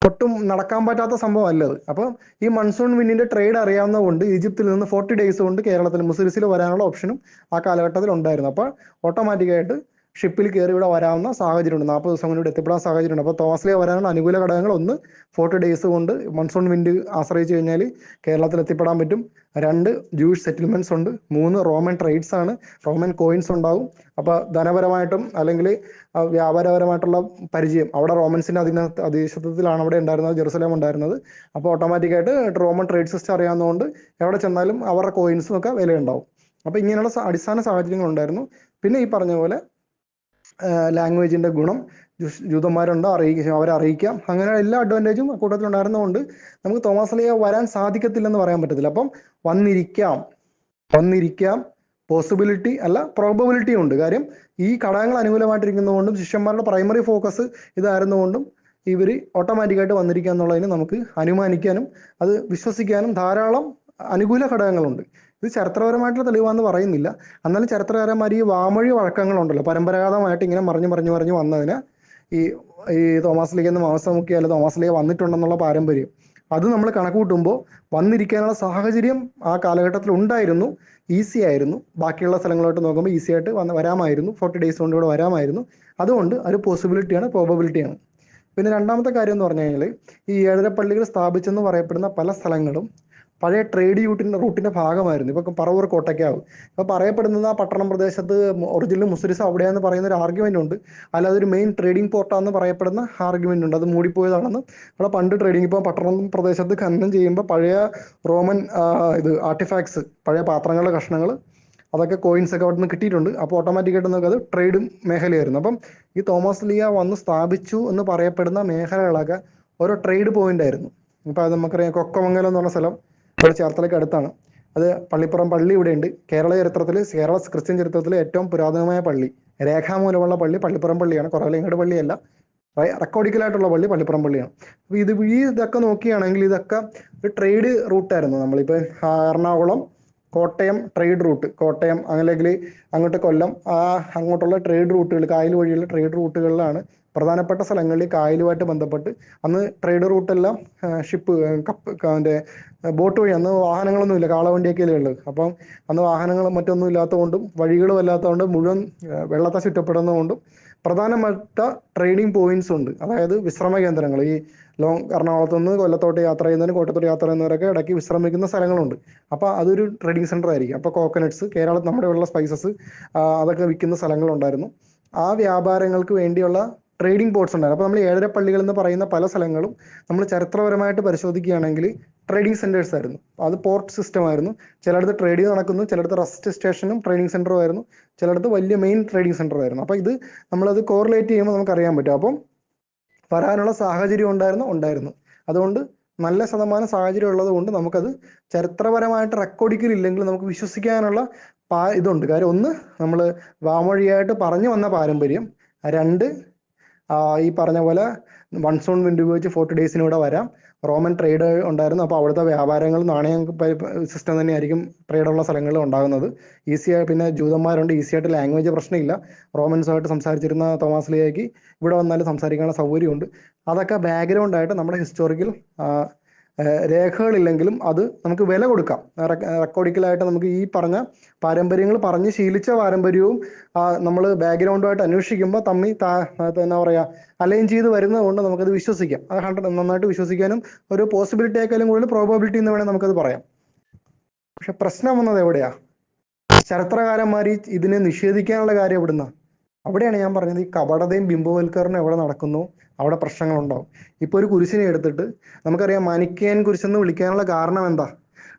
ഒട്ടും നടക്കാൻ പറ്റാത്ത സംഭവം അല്ലത് അപ്പം ഈ മൺസൂൺ വിന്നിന്റെ ട്രേഡ് അറിയാവുന്ന കൊണ്ട് ഈജിപ്തിൽ നിന്ന് ഫോർട്ടി ഡേയ്സ് കൊണ്ട് കേരളത്തിൽ മുസ്ലിസിൽ വരാനുള്ള ഓപ്ഷനും ആ കാലഘട്ടത്തിൽ ഉണ്ടായിരുന്നു അപ്പോൾ ഓട്ടോമാറ്റിക്കായിട്ട് ഷിപ്പിൽ കയറി ഇവിടെ വരാവുന്ന സാഹചര്യമുണ്ട്. നാൽപ്പത് ദിവസം കൊണ്ട് ഇവിടെ എത്തിപ്പെടാൻ സാഹചര്യമുണ്ട്. അപ്പോൾ തോസ്ലേ വരാനുള്ള അനുകൂല ഘടകങ്ങൾ ഒന്ന് ഫോർട്ടി ഡേയ്സ് കൊണ്ട് മൺസൂൺ വിൻഡ് ആശ്രയിച്ച് കഴിഞ്ഞാൽ കേരളത്തിൽ എത്തിപ്പെടാൻ പറ്റും. രണ്ട് ജൂഷ് സെറ്റിൽമെന്റ്സ് ഉണ്ട്. മൂന്ന് റോമൻ ട്രേഡ്സ് ആണ്. റോമൻ കോയിൻസ് ഉണ്ടാവും. അപ്പോൾ ധനപരമായിട്ടും അല്ലെങ്കിൽ വ്യാപാരപരമായിട്ടുള്ള പരിചയം. അവിടെ റോമൻസിന്റെ അധീന അധീശത്വത്തിലാണ് അവിടെ ഉണ്ടായിരുന്നത് ജെറുസലേം ഉണ്ടായിരുന്നത്. അപ്പോൾ ഓട്ടോമാറ്റിക്കായിട്ട് റോമൻ ട്രേഡ് സിസ്റ്റം അറിയാവുന്നതുകൊണ്ട് എവിടെ ചെന്നാലും അവരുടെ കോയിൻസും ഒക്കെ വിലയുണ്ടാവും. അപ്പോൾ ഇങ്ങനെയുള്ള അടിസ്ഥാന സാഹചര്യങ്ങൾ ഉണ്ടായിരുന്നു. പിന്നെ ഈ പറഞ്ഞ പോലെ ലാംഗ്വേജിന്റെ ഗുണം ജൂതന്മാരുണ്ടോ അറിയിക്കുക അവരെ അറിയിക്കാം അങ്ങനെ എല്ലാ അഡ്വാന്റേജും കൂട്ടത്തിൽ ഉണ്ടായിരുന്നതുകൊണ്ട് നമുക്ക് തോമസ് ലിയ വരാൻ സാധിക്കത്തില്ലെന്ന് പറയാൻ പറ്റത്തില്ല. അപ്പം വന്നിരിക്കാം. വന്നിരിക്കാം. പോസിബിലിറ്റി അല്ല പ്രോബബിലിറ്റി ഉണ്ട്. കാര്യം ഈ ഘടകങ്ങൾ അനുകൂലമായിട്ടിരിക്കുന്നതുകൊണ്ടും ശിഷ്യന്മാരുടെ പ്രൈമറി ഫോക്കസ് ഇതായിരുന്നുകൊണ്ടും ഇവർ ഓട്ടോമാറ്റിക്കായിട്ട് വന്നിരിക്കുക എന്നുള്ളതിന് നമുക്ക് അനുമാനിക്കാനും അത് വിശ്വസിക്കാനും ധാരാളം അനുകൂല ഘടകങ്ങളുണ്ട്. ഇത് ചരിത്രപരമായിട്ടുള്ള തെളിവാന്ന് പറയുന്നില്ല. എന്നാലും ചരിത്രകാരന്മാർ ഈ വാമൊഴി വഴക്കങ്ങളുണ്ടല്ലോ. പരമ്പരാഗതമായിട്ട് ഇങ്ങനെ മറിഞ്ഞു മറിഞ്ഞു മറിഞ്ഞു വന്നതിന് ഈ ഈ തോമസ് ലീഗ് എന്ന് മാംസമുക്കി അല്ല തോമസ് ലീഗ് വന്നിട്ടുണ്ടെന്നുള്ള പാരമ്പര്യം. അത് നമ്മൾ കണക്ക് കൂട്ടുമ്പോൾ വന്നിരിക്കാനുള്ള സാഹചര്യം ആ കാലഘട്ടത്തിൽ ഉണ്ടായിരുന്നു. ഈസി ആയിരുന്നു. ബാക്കിയുള്ള സ്ഥലങ്ങളോട്ട് നോക്കുമ്പോൾ ഈസി ആയിട്ട് വന്ന് വരാമായിരുന്നു. ഫോർട്ടി ഡേയ്സ് കൊണ്ട് ഇവിടെ വരാമായിരുന്നു. അതുകൊണ്ട് ഒരു പോസിബിലിറ്റിയാണ് പ്രോബബിലിറ്റിയാണ്. പിന്നെ രണ്ടാമത്തെ കാര്യം എന്ന് പറഞ്ഞു കഴിഞ്ഞാൽ ഈ ഏഴര പള്ളികൾ സ്ഥാപിച്ചെന്ന് പറയപ്പെടുന്ന പല സ്ഥലങ്ങളും പഴയ ട്രേഡ് യൂട്ടിന്റെ റൂട്ടിന്റെ ഭാഗമായിരുന്നു. ഇപ്പൊ പറവൂർ കോട്ടയ്ക്കാവ്. ഇപ്പൊ പറയപ്പെടുന്നത് ആ പട്ടണം പ്രദേശത്ത് ഒറിജിനൽ മുസ്ലിസ് അവിടെയാന്ന് പറയുന്ന ഒരു ആർഗ്യുമെന്റ് ഉണ്ട് അല്ലാതെ ഒരു മെയിൻ ട്രേഡിംഗ് പോർട്ടാന്ന് പറയപ്പെടുന്ന ആർഗ്യുമെന്റ് ഉണ്ട്. അത് മൂടിപ്പോയതാണെന്ന് അവിടെ പണ്ട് ട്രേഡിംഗ് ഇപ്പോൾ പട്ടണം പ്രദേശത്ത് ഖനനം ചെയ്യുമ്പോൾ പഴയ റോമൻ ഇത് ആർട്ടിഫാക്ട്സ് പഴയ പാത്രങ്ങളുടെ കഷ്ണങ്ങൾ അതൊക്കെ കോയിൻസ് ഒക്കെ അവിടെ നിന്ന് കിട്ടിയിട്ടുണ്ട് അപ്പോൾ ഓട്ടോമാറ്റിക്കായിട്ട് നമുക്ക് അത് ട്രേഡ് മേഖലയായിരുന്നു. അപ്പം ഈ തോമസ് ലിയ വന്ന് സ്ഥാപിച്ചു എന്ന് പറയപ്പെടുന്ന മേഖലകളൊക്കെ ഓരോ ട്രേഡ് പോയിന്റ് ആയിരുന്നു. ഇപ്പൊ അത് നമുക്കറിയാം കൊക്കമംഗലം എന്ന് പറഞ്ഞ സ്ഥലം. ഇവിടെ ചേർത്തലയ്ക്ക് അടുത്താണ്. അത് പള്ളിപ്പുറം പള്ളി ഇവിടെയുണ്ട്. കേരള ചരിത്രത്തിൽ കേരള ക്രിസ്ത്യൻ ചരിത്രത്തിലെ ഏറ്റവും പുരാതനമായ പള്ളി. രേഖാമൂലമുള്ള പള്ളി പള്ളിപ്പുറം പള്ളിയാണ്. കുറവലിങ്ങട് പള്ളിയല്ല. റെക്കോർഡിക്കലായിട്ടുള്ള പള്ളി പള്ളിപ്പുറം പള്ളിയാണ്. അപ്പൊ ഇത് ഈ ഇതൊക്കെ നോക്കുകയാണെങ്കിൽ ഇതൊക്കെ ഒരു ട്രേഡ് റൂട്ടായിരുന്നു നമ്മളിപ്പോ ആ, എറണാകുളം കോട്ടയം ട്രേഡ് റൂട്ട് കോട്ടയം അല്ലെങ്കിൽ അങ്ങോട്ട് കൊല്ലം ആ അങ്ങോട്ടുള്ള ട്രേഡ് റൂട്ടുകൾ കായൽ വഴിയുള്ള ട്രേഡ് റൂട്ടുകളിലാണ് പ്രധാനപ്പെട്ട സ്ഥലങ്ങളിൽ കായലുമായിട്ട് ബന്ധപ്പെട്ട് അന്ന് ട്രേഡ് റൂട്ടെല്ലാം ഷിപ്പ് കപ്പ് അതിന്റെ ബോട്ട് വഴി അന്ന് വാഹനങ്ങളൊന്നുമില്ല കാളവണ്ടിയൊക്കെയല്ലേ ഉള്ളത് അപ്പം അന്ന് വാഹനങ്ങളും മറ്റൊന്നും ഇല്ലാത്തതുകൊണ്ടും വഴികളും അല്ലാത്തതുകൊണ്ടും മുഴുവൻ വെള്ളത്തെ ചുറ്റപ്പെടുന്നതുകൊണ്ടും പ്രധാനപ്പെട്ട ട്രേഡിംഗ് പോയിന്റ്സ് ഉണ്ട്. അതായത് വിശ്രമ കേന്ദ്രങ്ങൾ. ഈ ലോങ് എറണാകുളത്ത് നിന്ന് കൊല്ലത്തോട്ട് യാത്ര ചെയ്യുന്നതിന് കോട്ടയത്തോട്ട് യാത്ര ചെയ്യുന്നവരൊക്കെ ഇടയ്ക്ക് വിശ്രമിക്കുന്ന സ്ഥലങ്ങളുണ്ട്. അപ്പോൾ അതൊരു ട്രേഡിംഗ് സെന്റർ ആയിരിക്കും. അപ്പോൾ കോക്കനട്ട്സ് കേരളത്തിൽ നമ്മുടെ ഉള്ള സ്പൈസസ് അതൊക്കെ വിൽക്കുന്ന സ്ഥലങ്ങളുണ്ടായിരുന്നു. ആ വ്യാപാരങ്ങൾക്ക് വേണ്ടിയുള്ള ട്രേഡിംഗ് പോർട്സ് ഉണ്ടായിരുന്നു. അപ്പോൾ നമ്മൾ ഏഴര പള്ളികൾ എന്ന് പറയുന്ന പല സ്ഥലങ്ങളും നമ്മൾ ചരിത്രപരമായിട്ട് പരിശോധിക്കുകയാണെങ്കിൽ ട്രേഡിംഗ് സെന്റേഴ്സ് ആയിരുന്നു. അത് പോർട്ട് സിസ്റ്റം ആയിരുന്നു. ചിലയിടത്ത് ട്രേഡിംഗ് നടക്കുന്നു ചിലയിടത്ത് റെസ്റ്റ് സ്റ്റേഷനും ട്രേഡിംഗ് സെന്ററും ആയിരുന്നു. ചിലയിടത്ത് വലിയ മെയിൻ ട്രേഡിംഗ് സെന്റർ ആയിരുന്നു. അപ്പോൾ ഇത് നമ്മളത് കോറിലേറ്റ് ചെയ്യുമ്പോൾ നമുക്ക് അറിയാൻ പറ്റും. അപ്പം വരാനുള്ള സാഹചര്യം ഉണ്ടായിരുന്നു? ഉണ്ടായിരുന്നു. അതുകൊണ്ട് നല്ല ശതമാനം സാഹചര്യം ഉള്ളത് കൊണ്ട് നമുക്കത് ചരിത്രപരമായിട്ട് റെക്കോർഡിക്കലില്ലെങ്കിൽ നമുക്ക് വിശ്വസിക്കാനുള്ള പാ ഇതുണ്ട്. കാര്യം ഒന്ന് നമ്മൾ വാമൊഴിയായിട്ട് പറഞ്ഞു വന്ന പാരമ്പര്യം രണ്ട് ഈ പറഞ്ഞ പോലെ വൺ സോൺ വിൻഡോ ഉപയോഗിച്ച് ഫോർട്ടി ഡേയ്സിന് ഇവിടെ വരാം. റോമൻ ട്രേഡ് ഉണ്ടായിരുന്നു. അപ്പോൾ അവിടുത്തെ വ്യാപാരങ്ങൾ നാണയം സിസ്റ്റം തന്നെയായിരിക്കും ട്രേഡുള്ള സ്ഥലങ്ങളിൽ ഉണ്ടാകുന്നത്. ഈസി ആയി പിന്നെ ജൂതന്മാരുണ്ട്. ഈസി ആയിട്ട് ലാംഗ്വേജ് പ്രശ്നമില്ല. റോമൻസുമായിട്ട് സംസാരിച്ചിരുന്ന തോമാസ് ലിയാക്കി ഇവിടെ വന്നാൽ സംസാരിക്കാനുള്ള സൗകര്യമുണ്ട്. അതൊക്കെ ബാക്ക്ഗ്രൗണ്ട് ആയിട്ട് നമ്മുടെ ഹിസ്റ്റോറിക്കൽ രേഖകളില്ലെങ്കിലും അത് നമുക്ക് വില കൊടുക്കാം. റെക്കോർഡിക്കലായിട്ട് നമുക്ക് ഈ പറഞ്ഞ പാരമ്പര്യങ്ങൾ പറഞ്ഞ് ശീലിച്ച പാരമ്പര്യവും നമ്മൾ ബാക്ക്ഗ്രൗണ്ടുമായിട്ട് അന്വേഷിക്കുമ്പോൾ തമ്മി എന്താ പറയുക അലൈൻ ചെയ്ത് വരുന്നത് കൊണ്ട് നമുക്കത് വിശ്വസിക്കാം. അത് ഹൺഡ്രഡ് നന്നായിട്ട് വിശ്വസിക്കാനും ഒരു പോസിബിലിറ്റി ആക്കാലും കൂടുതൽ പ്രോബബിലിറ്റി എന്ന് വേണമെങ്കിൽ നമുക്കത് പറയാം. പക്ഷെ പ്രശ്നം വന്നത് എവിടെയാ? ചരിത്രകാരന്മാർ ഇതിനെ നിഷേധിക്കാനുള്ള കാര്യം എവിടുന്ന? അവിടെയാണ് ഞാൻ പറഞ്ഞത് ഈ കപടതയും ബിംബവൽക്കരണം എവിടെ നടക്കുന്നു? അവിടെ പ്രശ്നങ്ങളുണ്ടാവും. ഇപ്പൊ ഒരു കുരിശിനെ എടുത്തിട്ട് നമുക്കറിയാം മാനിക്കേൻ കുരിശെന്ന് വിളിക്കാനുള്ള കാരണം എന്താ?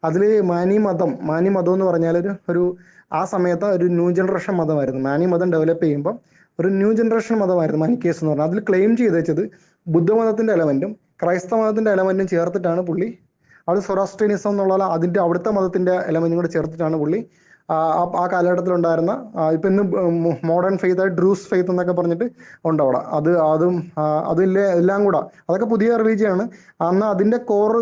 അതിൽ മാനി മതം മാനി മതം എന്ന് പറഞ്ഞാൽ ഒരു ഒരു ആ സമയത്ത് ഒരു ന്യൂ ജനറേഷൻ മതമായിരുന്നു. മാനി മതം ഡെവലപ്പ് ചെയ്യുമ്പോൾ ഒരു ന്യൂ ജനറേഷൻ മതമായിരുന്നു മാനിക്കേസ് എന്ന് പറഞ്ഞാൽ അതിൽ ക്ലെയിം ചെയ്ത് വെച്ചത് ബുദ്ധമതത്തിന്റെ എലമെന്റും ക്രൈസ്തവ മതത്തിന്റെ എലമെന്റും ചേർത്തിട്ടാണ് പുള്ളി അവിടെ സൊറാസ്ട്രീനിസം എന്നുള്ള അതിന്റെ അവിടുത്തെ മതത്തിന്റെ എലമെന്റും കൂടെ ചേർത്തിട്ടാണ് പുള്ളി ആ കാലഘട്ടത്തിലുണ്ടായിരുന്ന ഇപ്പൊ ഇന്ന് മോഡേൺ ഫെയ്ത്ത് ഡ്രൂസ് ഫെയ്ത്ത് എന്നൊക്കെ പറഞ്ഞിട്ട് ഉണ്ട് അവിടെ അത് അതും അതില്ലേ എല്ലാം കൂടെ. അതൊക്കെ പുതിയ റിലീജിയാണ് അന്ന് അതിന്റെ കോർ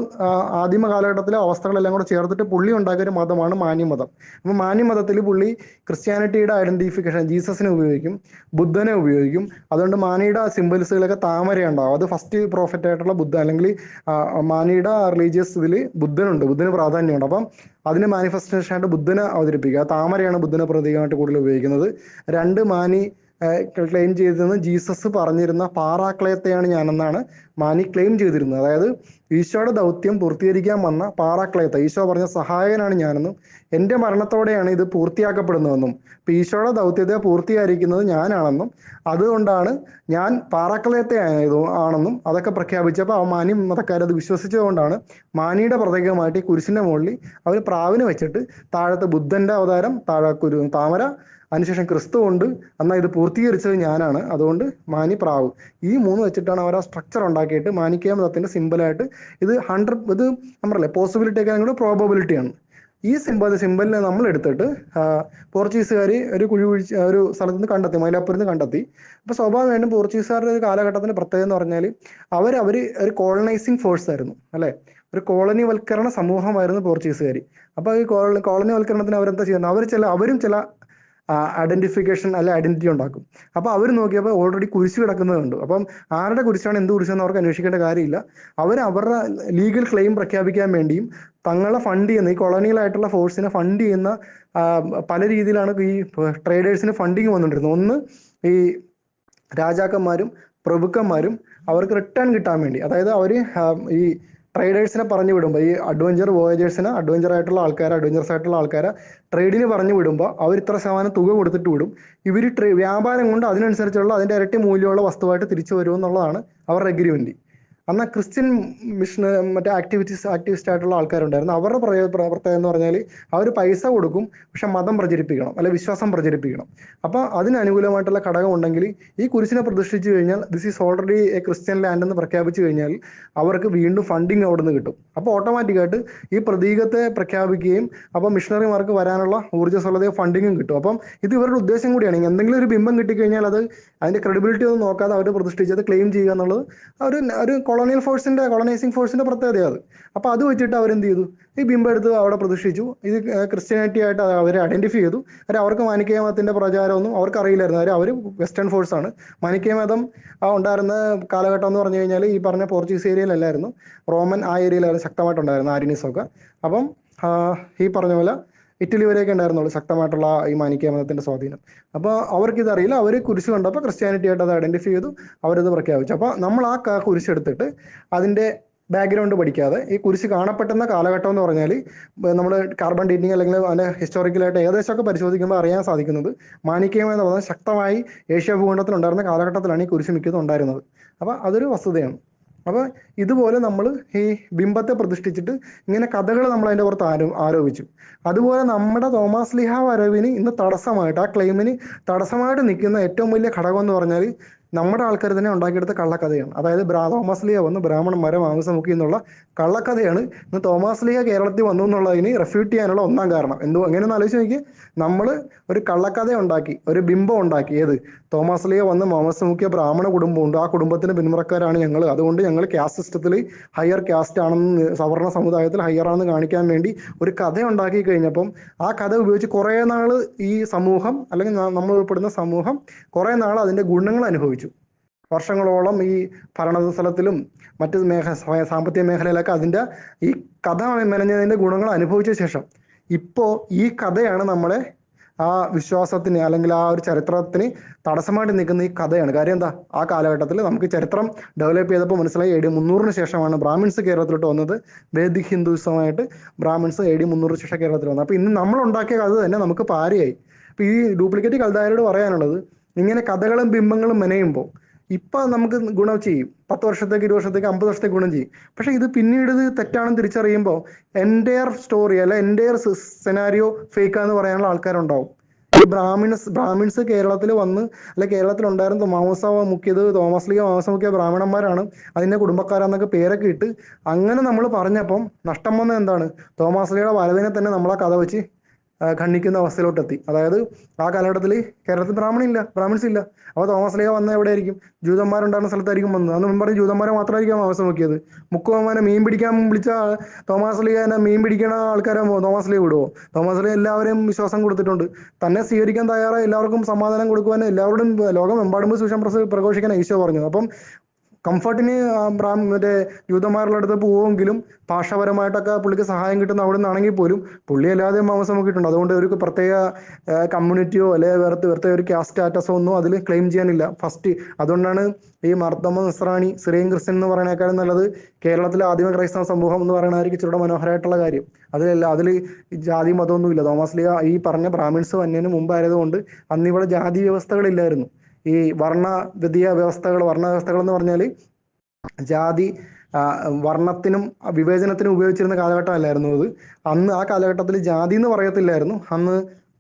ആദിമ കാലഘട്ടത്തിലെ അവസ്ഥകളെല്ലാം കൂടെ ചേർത്തിട്ട് പുള്ളി ഉണ്ടാക്കിയ ഒരു മതമാണ് മാന്യമതം. അപ്പൊ മാന്യമതത്തിൽ പുള്ളി ക്രിസ്ത്യാനിറ്റിയുടെ ഐഡന്റിഫിക്കേഷൻ ജീസസിനെ ഉപയോഗിക്കും ബുദ്ധനെ ഉപയോഗിക്കും. അതുകൊണ്ട് മാനിയുടെ സിംബൽസുകളൊക്കെ താമര ഉണ്ടാവും അത് ഫസ്റ്റ് പ്രോഫിറ്റ് ആയിട്ടുള്ള ബുദ്ധ അല്ലെങ്കിൽ മാനിയുടെ റിലീജിയസ് ഇതിൽ ബുദ്ധനുണ്ട്. ബുദ്ധന് പ്രാധാന്യമുണ്ട്. അപ്പം അതിന് മാനിഫെസ്റ്റേഷൻ ആയിട്ട് ബുദ്ധനെ അവതരിപ്പിക്കുക. താമരയാണ് ബുദ്ധനെ പ്രതീകമായിട്ട് കൂടുതൽ ഉപയോഗിക്കുന്നത്. രണ്ട് മാനി ക്ലെയിം ചെയ്തിരുന്നത് ജീസസ് പറഞ്ഞിരുന്ന പാറാക്ലയത്തെയാണ് ഞാനെന്നാണ് മാനി ക്ലെയിം ചെയ്തിരുന്നത്. അതായത് ഈശോയുടെ ദൗത്യം പൂർത്തീകരിക്കാൻ വന്ന പാറാക്ലേത്ത ഈശോ പറഞ്ഞ സഹായകനാണ് ഞാനെന്നും എന്റെ മരണത്തോടെയാണ് ഇത് പൂർത്തിയാക്കപ്പെടുന്നതെന്നും. ഇപ്പൊ ഈശോയുടെ ദൗത്യത്തെ പൂർത്തീകരിക്കുന്നത് ഞാനാണെന്നും അതുകൊണ്ടാണ് ഞാൻ പാറാക്ലയത്തെ ആണെന്നും അതൊക്കെ പ്രഖ്യാപിച്ചപ്പോൾ ആ മാനി മതക്കാരത് വിശ്വസിച്ചതുകൊണ്ടാണ് മാനിയുടെ പ്രതീകമായിട്ട് ഈ കുരിശിന്റെ മുകളിൽ അവർ പ്രാവിനെ വെച്ചിട്ട് താഴത്തെ ബുദ്ധന്റെ അവതാരം താഴെ കുരു താമര അതിനുശേഷം ക്രിസ്തു ഉണ്ട് എന്നാൽ ഇത് പൂർത്തീകരിച്ചത് ഞാനാണ്. അതുകൊണ്ട് മാനി പ്രാവ്. ഈ മൂന്ന് വെച്ചിട്ടാണ് അവർ ആ സ്ട്രക്ചർ ഉണ്ടാക്കിയിട്ട് മാനിക്കയ മതത്തിന്റെ സിമ്പിളായിട്ട് ഇത് ഹൺഡ്രഡ് ഇത് നമ്മളല്ലേ പോസിബിലിറ്റി ഒക്കെ കൂടെ പ്രോബബിലിറ്റിയാണ് ഈ സിമ്പിൾ സിമ്പിളിനെ നമ്മൾ എടുത്തിട്ട് പോർച്ചുഗീസുകാർ ഒരു കുഴി കുഴിച്ച് ഒരു സ്ഥലത്ത് നിന്ന് കണ്ടെത്തി മൈലാപ്പൂരിൽ നിന്ന് കണ്ടെത്തി. അപ്പോൾ സ്വാഭാവികമായിട്ടും പോർച്ചുഗീസുകാരുടെ ഒരു കാലഘട്ടത്തിന്റെ പ്രത്യേകത എന്ന് പറഞ്ഞാൽ അവർ അവർ ഒരു കോളനൈസിങ് ഫോഴ്സ് ആയിരുന്നു അല്ലേ? ഒരു കോളനി വൽക്കരണ സമൂഹമായിരുന്നു പോർച്ചുഗീസുകാർ അപ്പോൾ ഈ കോളനി കോളനിവൽക്കരണത്തിന് അവരെന്താ ചെയ്യുന്നത്? അവർ ചില അവരും ചില ഐഡന്റിഫിക്കേഷൻ അല്ലെ ഐഡന്റിറ്റി ഉണ്ടാക്കും. അപ്പോൾ അവർ നോക്കിയപ്പോൾ ഓൾറെഡി കുരിശ് കിടക്കുന്നതുണ്ട് അപ്പം ആരുടെ കുരിശാണ് എന്ത് കുരിശെന്ന് അവർക്ക് അന്വേഷിക്കേണ്ട കാര്യമില്ല. അവർ അവരുടെ ലീഗൽ ക്ലെയിം പ്രഖ്യാപിക്കാൻ വേണ്ടിയും തങ്ങളെ ഫണ്ട് ചെയ്യുന്ന ഈ കൊളോണിയലായിട്ടുള്ള ഫോഴ്സിനെ ഫണ്ട് ചെയ്യുന്ന പല രീതിയിലാണ് ഈ ട്രേഡേഴ്സിന് ഫണ്ടിങ് വന്നുകൊണ്ടിരുന്നത്. ഒന്ന് ഈ രാജാക്കന്മാരും പ്രഭുക്കന്മാരും അവർക്ക് റിട്ടേൺ കിട്ടാൻ വേണ്ടി. അതായത് അവർ ഈ ട്രേഡേഴ്സിനെ പറഞ്ഞു വിടുമ്പോൾ ഈ അഡ്വഞ്ചർ വോയേജേഴ്സിന് അഡ്വഞ്ചർ ആയിട്ടുള്ള ആൾക്കാരെ അഡ്വഞ്ചർസ് ആയിട്ടുള്ള ആൾക്കാരെ ട്രേഡിന് പറഞ്ഞു വിടുമ്പോൾ അവർ ഇത്ര ശതമാനം തുക കൊടുത്തിട്ട് വിടും. ഇവർ ട്രേ വ്യാപാരം കൊണ്ട് അതിനനുസരിച്ചുള്ള അതിന്റെ ഇരട്ടി മൂല്യമുള്ള വസ്തുവായിട്ട് തിരിച്ചു വരുമെന്നുള്ളതാണ് അവരുടെ അഗ്രിമെന്റ് എന്നാൽ ക്രിസ്ത്യൻ മിഷൻ മറ്റേ ആക്ടിവിറ്റീസ് ആക്ടിവിസ്റ്റ് ആയിട്ടുള്ള ആൾക്കാരുണ്ടായിരുന്നു. അവരുടെ പ്രവർത്തകം എന്ന് പറഞ്ഞാൽ അവർ പൈസ കൊടുക്കും പക്ഷെ മതം പ്രചരിപ്പിക്കണം അല്ലെ വിശ്വാസം പ്രചരിപ്പിക്കണം. അപ്പോൾ അതിനനുകൂലമായിട്ടുള്ള ഘടകം ഉണ്ടെങ്കിൽ ഈ കുരിശിനെ പ്രതിഷ്ഠിച്ചു കഴിഞ്ഞാൽ this is already a Christian land എന്ന് പ്രഖ്യാപിച്ചു കഴിഞ്ഞാൽ അവർക്ക് വീണ്ടും ഫണ്ടിങ് അവിടെ നിന്ന് കിട്ടും. അപ്പോൾ ഓട്ടോമാറ്റിക്കായിട്ട് ഈ പ്രതീകത്തെ പ്രഖ്യാപിക്കുകയും അപ്പോൾ മിഷണറിമാർക്ക് വരാനുള്ള ഊർജസ്വലതയോ ഫണ്ടിങ്ങും കിട്ടും. അപ്പം ഇത് ഇവരുടെ ഉദ്ദേശം കൂടിയാണ്. എന്തെങ്കിലും ഒരു ബിംബം കിട്ടിക്കഴിഞ്ഞാൽ അത് അതിന്റെ ക്രെഡിബിലിറ്റി ഒന്നും നോക്കാതെ അവർ പ്രതിഷ്ഠിച്ചത് ക്ലെയിം ചെയ്യുക എന്നുള്ളത് ഒരു ഒരു കൊളോണിയൽ ഫോഴ്സിന്റെ കൊളോണൈസിങ് ഫോഴ്സിന്റെ പ്രത്യേകത അത് അപ്പോൾ അത് വെച്ചിട്ട് അവരെന്ത് ചെയ്തു? ഈ ബിംബം എടുത്ത് അവിടെ പ്രതിഷ്ഠിച്ചു. ഇത് ക്രിസ്ത്യാനിറ്റി ആയിട്ട് അവർ ഐഡന്റിഫൈ ചെയ്തു. അവർ അവർക്ക് മാനിക്കേയ മതത്തിന്റെ പ്രചാരമൊന്നും അവർക്ക് അറിയില്ലായിരുന്നു അവർ അവർ വെസ്റ്റേൺ ഫോഴ്സ് ആണ് മാനിക്കേയ മതം ഉണ്ടായിരുന്ന കാലഘട്ടം എന്ന് പറഞ്ഞു കഴിഞ്ഞാൽ ഈ പറഞ്ഞ പോർച്ചുഗീസ് ഏരിയയിലല്ലായിരുന്നു. റോമൻ ആ ഏരിയയിലായിരുന്നു ശക്തമായിട്ടുണ്ടായിരുന്നു ആരിനീസൊക്കെ. അപ്പം ഈ പറഞ്ഞ പോലെ ഇറ്റലി വരെയൊക്കെ ഉണ്ടായിരുന്നുള്ളൂ. ശക്തമായിട്ടുള്ള ഈ മാനിക്കേയ മതത്തിന്റെ സ്വാധീനം. അപ്പോൾ അവർക്ക് ഇതറിയില്ല. അവർ കുരിശ് കണ്ടപ്പോൾ ക്രിസ്ത്യാനിറ്റി ആയിട്ട് അത് ഐഡന്റിഫൈ ചെയ്തു. അവരത് പ്രഖ്യാപിച്ചു. അപ്പോൾ നമ്മൾ ആ കുരിശ് എടുത്തിട്ട് അതിന്റെ ബാക്ക്ഗ്രൗണ്ട് പഠിക്കാതെ ഈ കുരിശ് കാണപ്പെട്ടെന്ന കാലഘട്ടം എന്ന് പറഞ്ഞാൽ നമ്മൾ കാർബൺ ഡേറ്റിംഗ് അല്ലെങ്കിൽ അതിന്റെ ഹിസ്റ്റോറിക്കലായിട്ട് ഏകദേശമൊക്കെ പരിശോധിക്കുമ്പോൾ അറിയാൻ സാധിക്കുന്നത് മാനിക്കേയം എന്ന് പറഞ്ഞാൽ ശക്തമായി ഏഷ്യ ഭൂഖണ്ഡത്തിൽ ഉണ്ടായിരുന്ന കാലഘട്ടത്തിലാണ് ഈ കുരിശ് മിക്കതും ഉണ്ടായിരുന്നത്. അപ്പോൾ അതൊരു വസ്തുതയാണ്. അപ്പോൾ ഇതുപോലെ നമ്മൾ ഈ ബിംബത്തെ പ്രതിഷ്ഠിച്ചിട്ട് ഇങ്ങനെ കഥകൾ നമ്മൾ അതിന്റെ പുറത്ത് ആരോ ആരോപിച്ചു. അതുപോലെ നമ്മുടെ തോമസ് ലിഹ വരവിന് ഇന്ന് തടസ്സമായിട്ട് ആ ക്ലെയിമിന് തടസ്സമായിട്ട് നിൽക്കുന്ന ഏറ്റവും വലിയ ഘടകം എന്ന് പറഞ്ഞാൽ നമ്മുടെ ആൾക്കാർ തന്നെ ഉണ്ടാക്കിയെടുത്ത കള്ളക്കഥയാണ്. അതായത് ബ്രാ തോമസ് ലിയ വന്ന് ബ്രാഹ്മണന്മാരെ മാംസം മുക്കി എന്നുള്ള കള്ളക്കഥയാണ്. ഇന്ന് തോമസ് ലിയ കേരളത്തിൽ വന്നു എന്നുള്ളതിന് റെഫ്യൂട്ട് ചെയ്യാനുള്ള ഒന്നാം കാരണം. എന്തോ എങ്ങനെയൊന്ന് ആലോചിച്ച് നോക്കി നമ്മൾ ഒരു കള്ളക്കഥ ഉണ്ടാക്കി ഒരു ബിംബം ഉണ്ടാക്കി. ഏത്? തോമസ് ലിയ വന്ന് മാംസം മുക്കിയ ബ്രാഹ്മണ കുടുംബമുണ്ട്. ആ കുടുംബത്തിന് പിന്മുറക്കാരാണ് ഞങ്ങൾ അതുകൊണ്ട് ഞങ്ങൾ കാസ്റ്റ് സിസ്റ്റത്തിൽ ഹയർ കാസ്റ്റ് ആണെന്ന് സവർണ സമുദായത്തിൽ ഹയർ ആണെന്ന് കാണിക്കാൻ വേണ്ടി ഒരു കഥ ഉണ്ടാക്കി കഴിഞ്ഞപ്പം ആ കഥ ഉപയോഗിച്ച് കുറേ നാൾ ഈ സമൂഹം അല്ലെങ്കിൽ നമ്മൾ ഉൾപ്പെടുന്ന സമൂഹം കുറേ നാൾ അതിന്റെ ഗുണങ്ങൾ അനുഭവിച്ചു. വർഷങ്ങളോളം ഈ ഭരണ സ്ഥലത്തിലും മറ്റ് മേഖ സാമ്പത്തിക മേഖലയിലൊക്കെ അതിന്റെ ഈ കഥ മെനഞ്ഞതിന്റെ ഗുണങ്ങൾ അനുഭവിച്ച ശേഷം ഇപ്പോൾ ഈ കഥയാണ് നമ്മളെ ആ വിശ്വാസത്തിന് അല്ലെങ്കിൽ ആ ഒരു ചരിത്രത്തിന് തടസ്സമായിട്ട് നിൽക്കുന്ന ഈ കഥയാണ്. കാര്യം എന്താ? ആ കാലഘട്ടത്തിൽ നമുക്ക് ചരിത്രം ഡെവലപ്പ് ചെയ്തപ്പോൾ മനസ്സിലായി എ ഡി മുന്നൂറിന് ശേഷമാണ് ബ്രാഹ്മിൻസ് കേരളത്തിലോട്ട് വന്നത്. വേദിക് ഹിന്ദുസമായിട്ട് ബ്രാഹ്മിൻസ് എ ഡി മുന്നൂറിന് ശേഷം കേരളത്തിൽ വന്നത്. അപ്പോൾ ഇന്ന് നമ്മൾ ഉണ്ടാക്കിയ കഥ തന്നെ നമുക്ക് പാരയായി. അപ്പോൾ ഈ ഡ്യൂപ്ലിക്കേറ്റ് കൽദായരോട് പറയാനുള്ളത് ഇങ്ങനെ കഥകളും ബിംബങ്ങളും മെനയുമ്പോൾ ഇപ്പൊ നമുക്ക് ഗുണം ചെയ്യും. പത്ത് വർഷത്തേക്ക് ഇരുപത് വർഷത്തേക്ക് അമ്പത് വർഷത്തേക്ക് ഗുണം ചെയ്യും. പക്ഷെ ഇത് പിന്നീട് ഇത് തെറ്റാണെന്ന് തിരിച്ചറിയുമ്പോൾ എന്റെയർ സ്റ്റോറി അല്ല എന്റെയർ സെനാരിയോ ഫേക്കാന്ന് പറയാനുള്ള ആൾക്കാരുണ്ടാവും. ഈ ബ്രാഹ്മിൺസ് ബ്രാഹ്മിൺസ് കേരളത്തിൽ വന്ന് അല്ലെ കേരളത്തിൽ ഉണ്ടായിരുന്ന തോമസ മുക്കിയത് തോമസ് ലീഗ മാംസം മുക്കിയ ബ്രാഹ്മണന്മാരാണ്. അതിന്റെ കുടുംബക്കാരാന്നൊക്കെ പേരൊക്കെ ഇട്ട് അങ്ങനെ നമ്മൾ പറഞ്ഞപ്പം നഷ്ടം വന്നത് എന്താണ്? തോമസ് ലീഗയുടെ വരവിനെ തന്നെ നമ്മൾ കഥ വെച്ച് ഖണ്ഡിക്കുന്ന അവസ്ഥയിലോട്ടെത്തി. അതായത് ആ കാലഘട്ടത്തിൽ കേരളത്തിൽ ബ്രാഹ്മണില്ല ബ്രാഹ്മിൺസ് ഇല്ല അപ്പോൾ തോമസ് ലേഖ വന്ന എവിടെയായിരിക്കും? ജൂതന്മാരുണ്ടാകുന്ന സ്ഥലത്തായിരിക്കും വന്നത്. അന്ന് മുമ്പ് പറഞ്ഞ് ജൂതന്മാരെ മാത്രമായിരിക്കും അവസ്ഥ നോക്കിയത്. മുക്കുവന്മാരെ മീൻ പിടിക്കാൻ വിളിച്ച തോമസ് ലീഗനെ മീൻ പിടിക്കണ ആൾക്കാരെ തോമസ് ലീഗ് വിടുവോ? തോമസ് ലീഗ് എല്ലാവരെയും വിശ്വാസം കൊടുത്തിട്ടുണ്ട്. തന്നെ സ്വീകരിക്കാൻ തയ്യാറായി എല്ലാവർക്കും സമാധാനം കൊടുക്കുവാൻ എല്ലാവരോടും ലോകമെമ്പാടും സുഷം പ്രഘോഷിക്കാൻ ഈശോ പറഞ്ഞു. അപ്പം കംഫർട്ടിന് ബ്രാഹ്മ മറ്റേ ജൂതന്മാരുടെ അടുത്ത് പോവുമെങ്കിലും ഭാഷാപരമായിട്ടൊക്കെ പുള്ളിക്ക് സഹായം കിട്ടുന്ന അവിടെ നിന്നാണെങ്കിൽ പോലും പുള്ളി അല്ലാതെ മാംസം നോക്കിയിട്ടുണ്ട്. അതുകൊണ്ട് ഒരു പ്രത്യേക കമ്മ്യൂണിറ്റിയോ അല്ലെ വേറെ വേറെ ഒരു കാസ്റ്റ് സ്റ്റാറ്റസോ ഒന്നും അതിൽ ക്ലെയിം ചെയ്യാനില്ല. ഫസ്റ്റ് അതുകൊണ്ടാണ് ഈ മർദ്ദമ നസ്രാണി സിറിയൻ ക്രിസ്ത്യൻ എന്ന് പറയുന്നേക്കാളും നല്ലത് കേരളത്തിലെ ആദിമ ക്രൈസ്തവ സമൂഹം എന്ന് പറയുന്നതായിരിക്കും ഇച്ചിരി മനോഹരമായിട്ടുള്ള കാര്യം. അതിലല്ല അതിൽ ജാതി മതമൊന്നുമില്ല. തോമസ് ലീഗ ഈ പറഞ്ഞ ബ്രാഹ്മിൺസ് വന്നതിന് മുമ്പായതുകൊണ്ട് അന്ന് ഇവിടെ ജാതി വ്യവസ്ഥകളില്ലായിരുന്നു. ഈ വർണ വ്യതീയ വ്യവസ്ഥകൾ വർണ വ്യവസ്ഥകൾ എന്ന് പറഞ്ഞാൽ ജാതി വർണത്തിനും വിവേചനത്തിനും ഉപയോഗിച്ചിരുന്ന കാലഘട്ടമല്ലായിരുന്നു അത്. അന്ന് ആ കാലഘട്ടത്തിൽ ജാതി എന്ന് പറയത്തില്ലായിരുന്നു. അന്ന്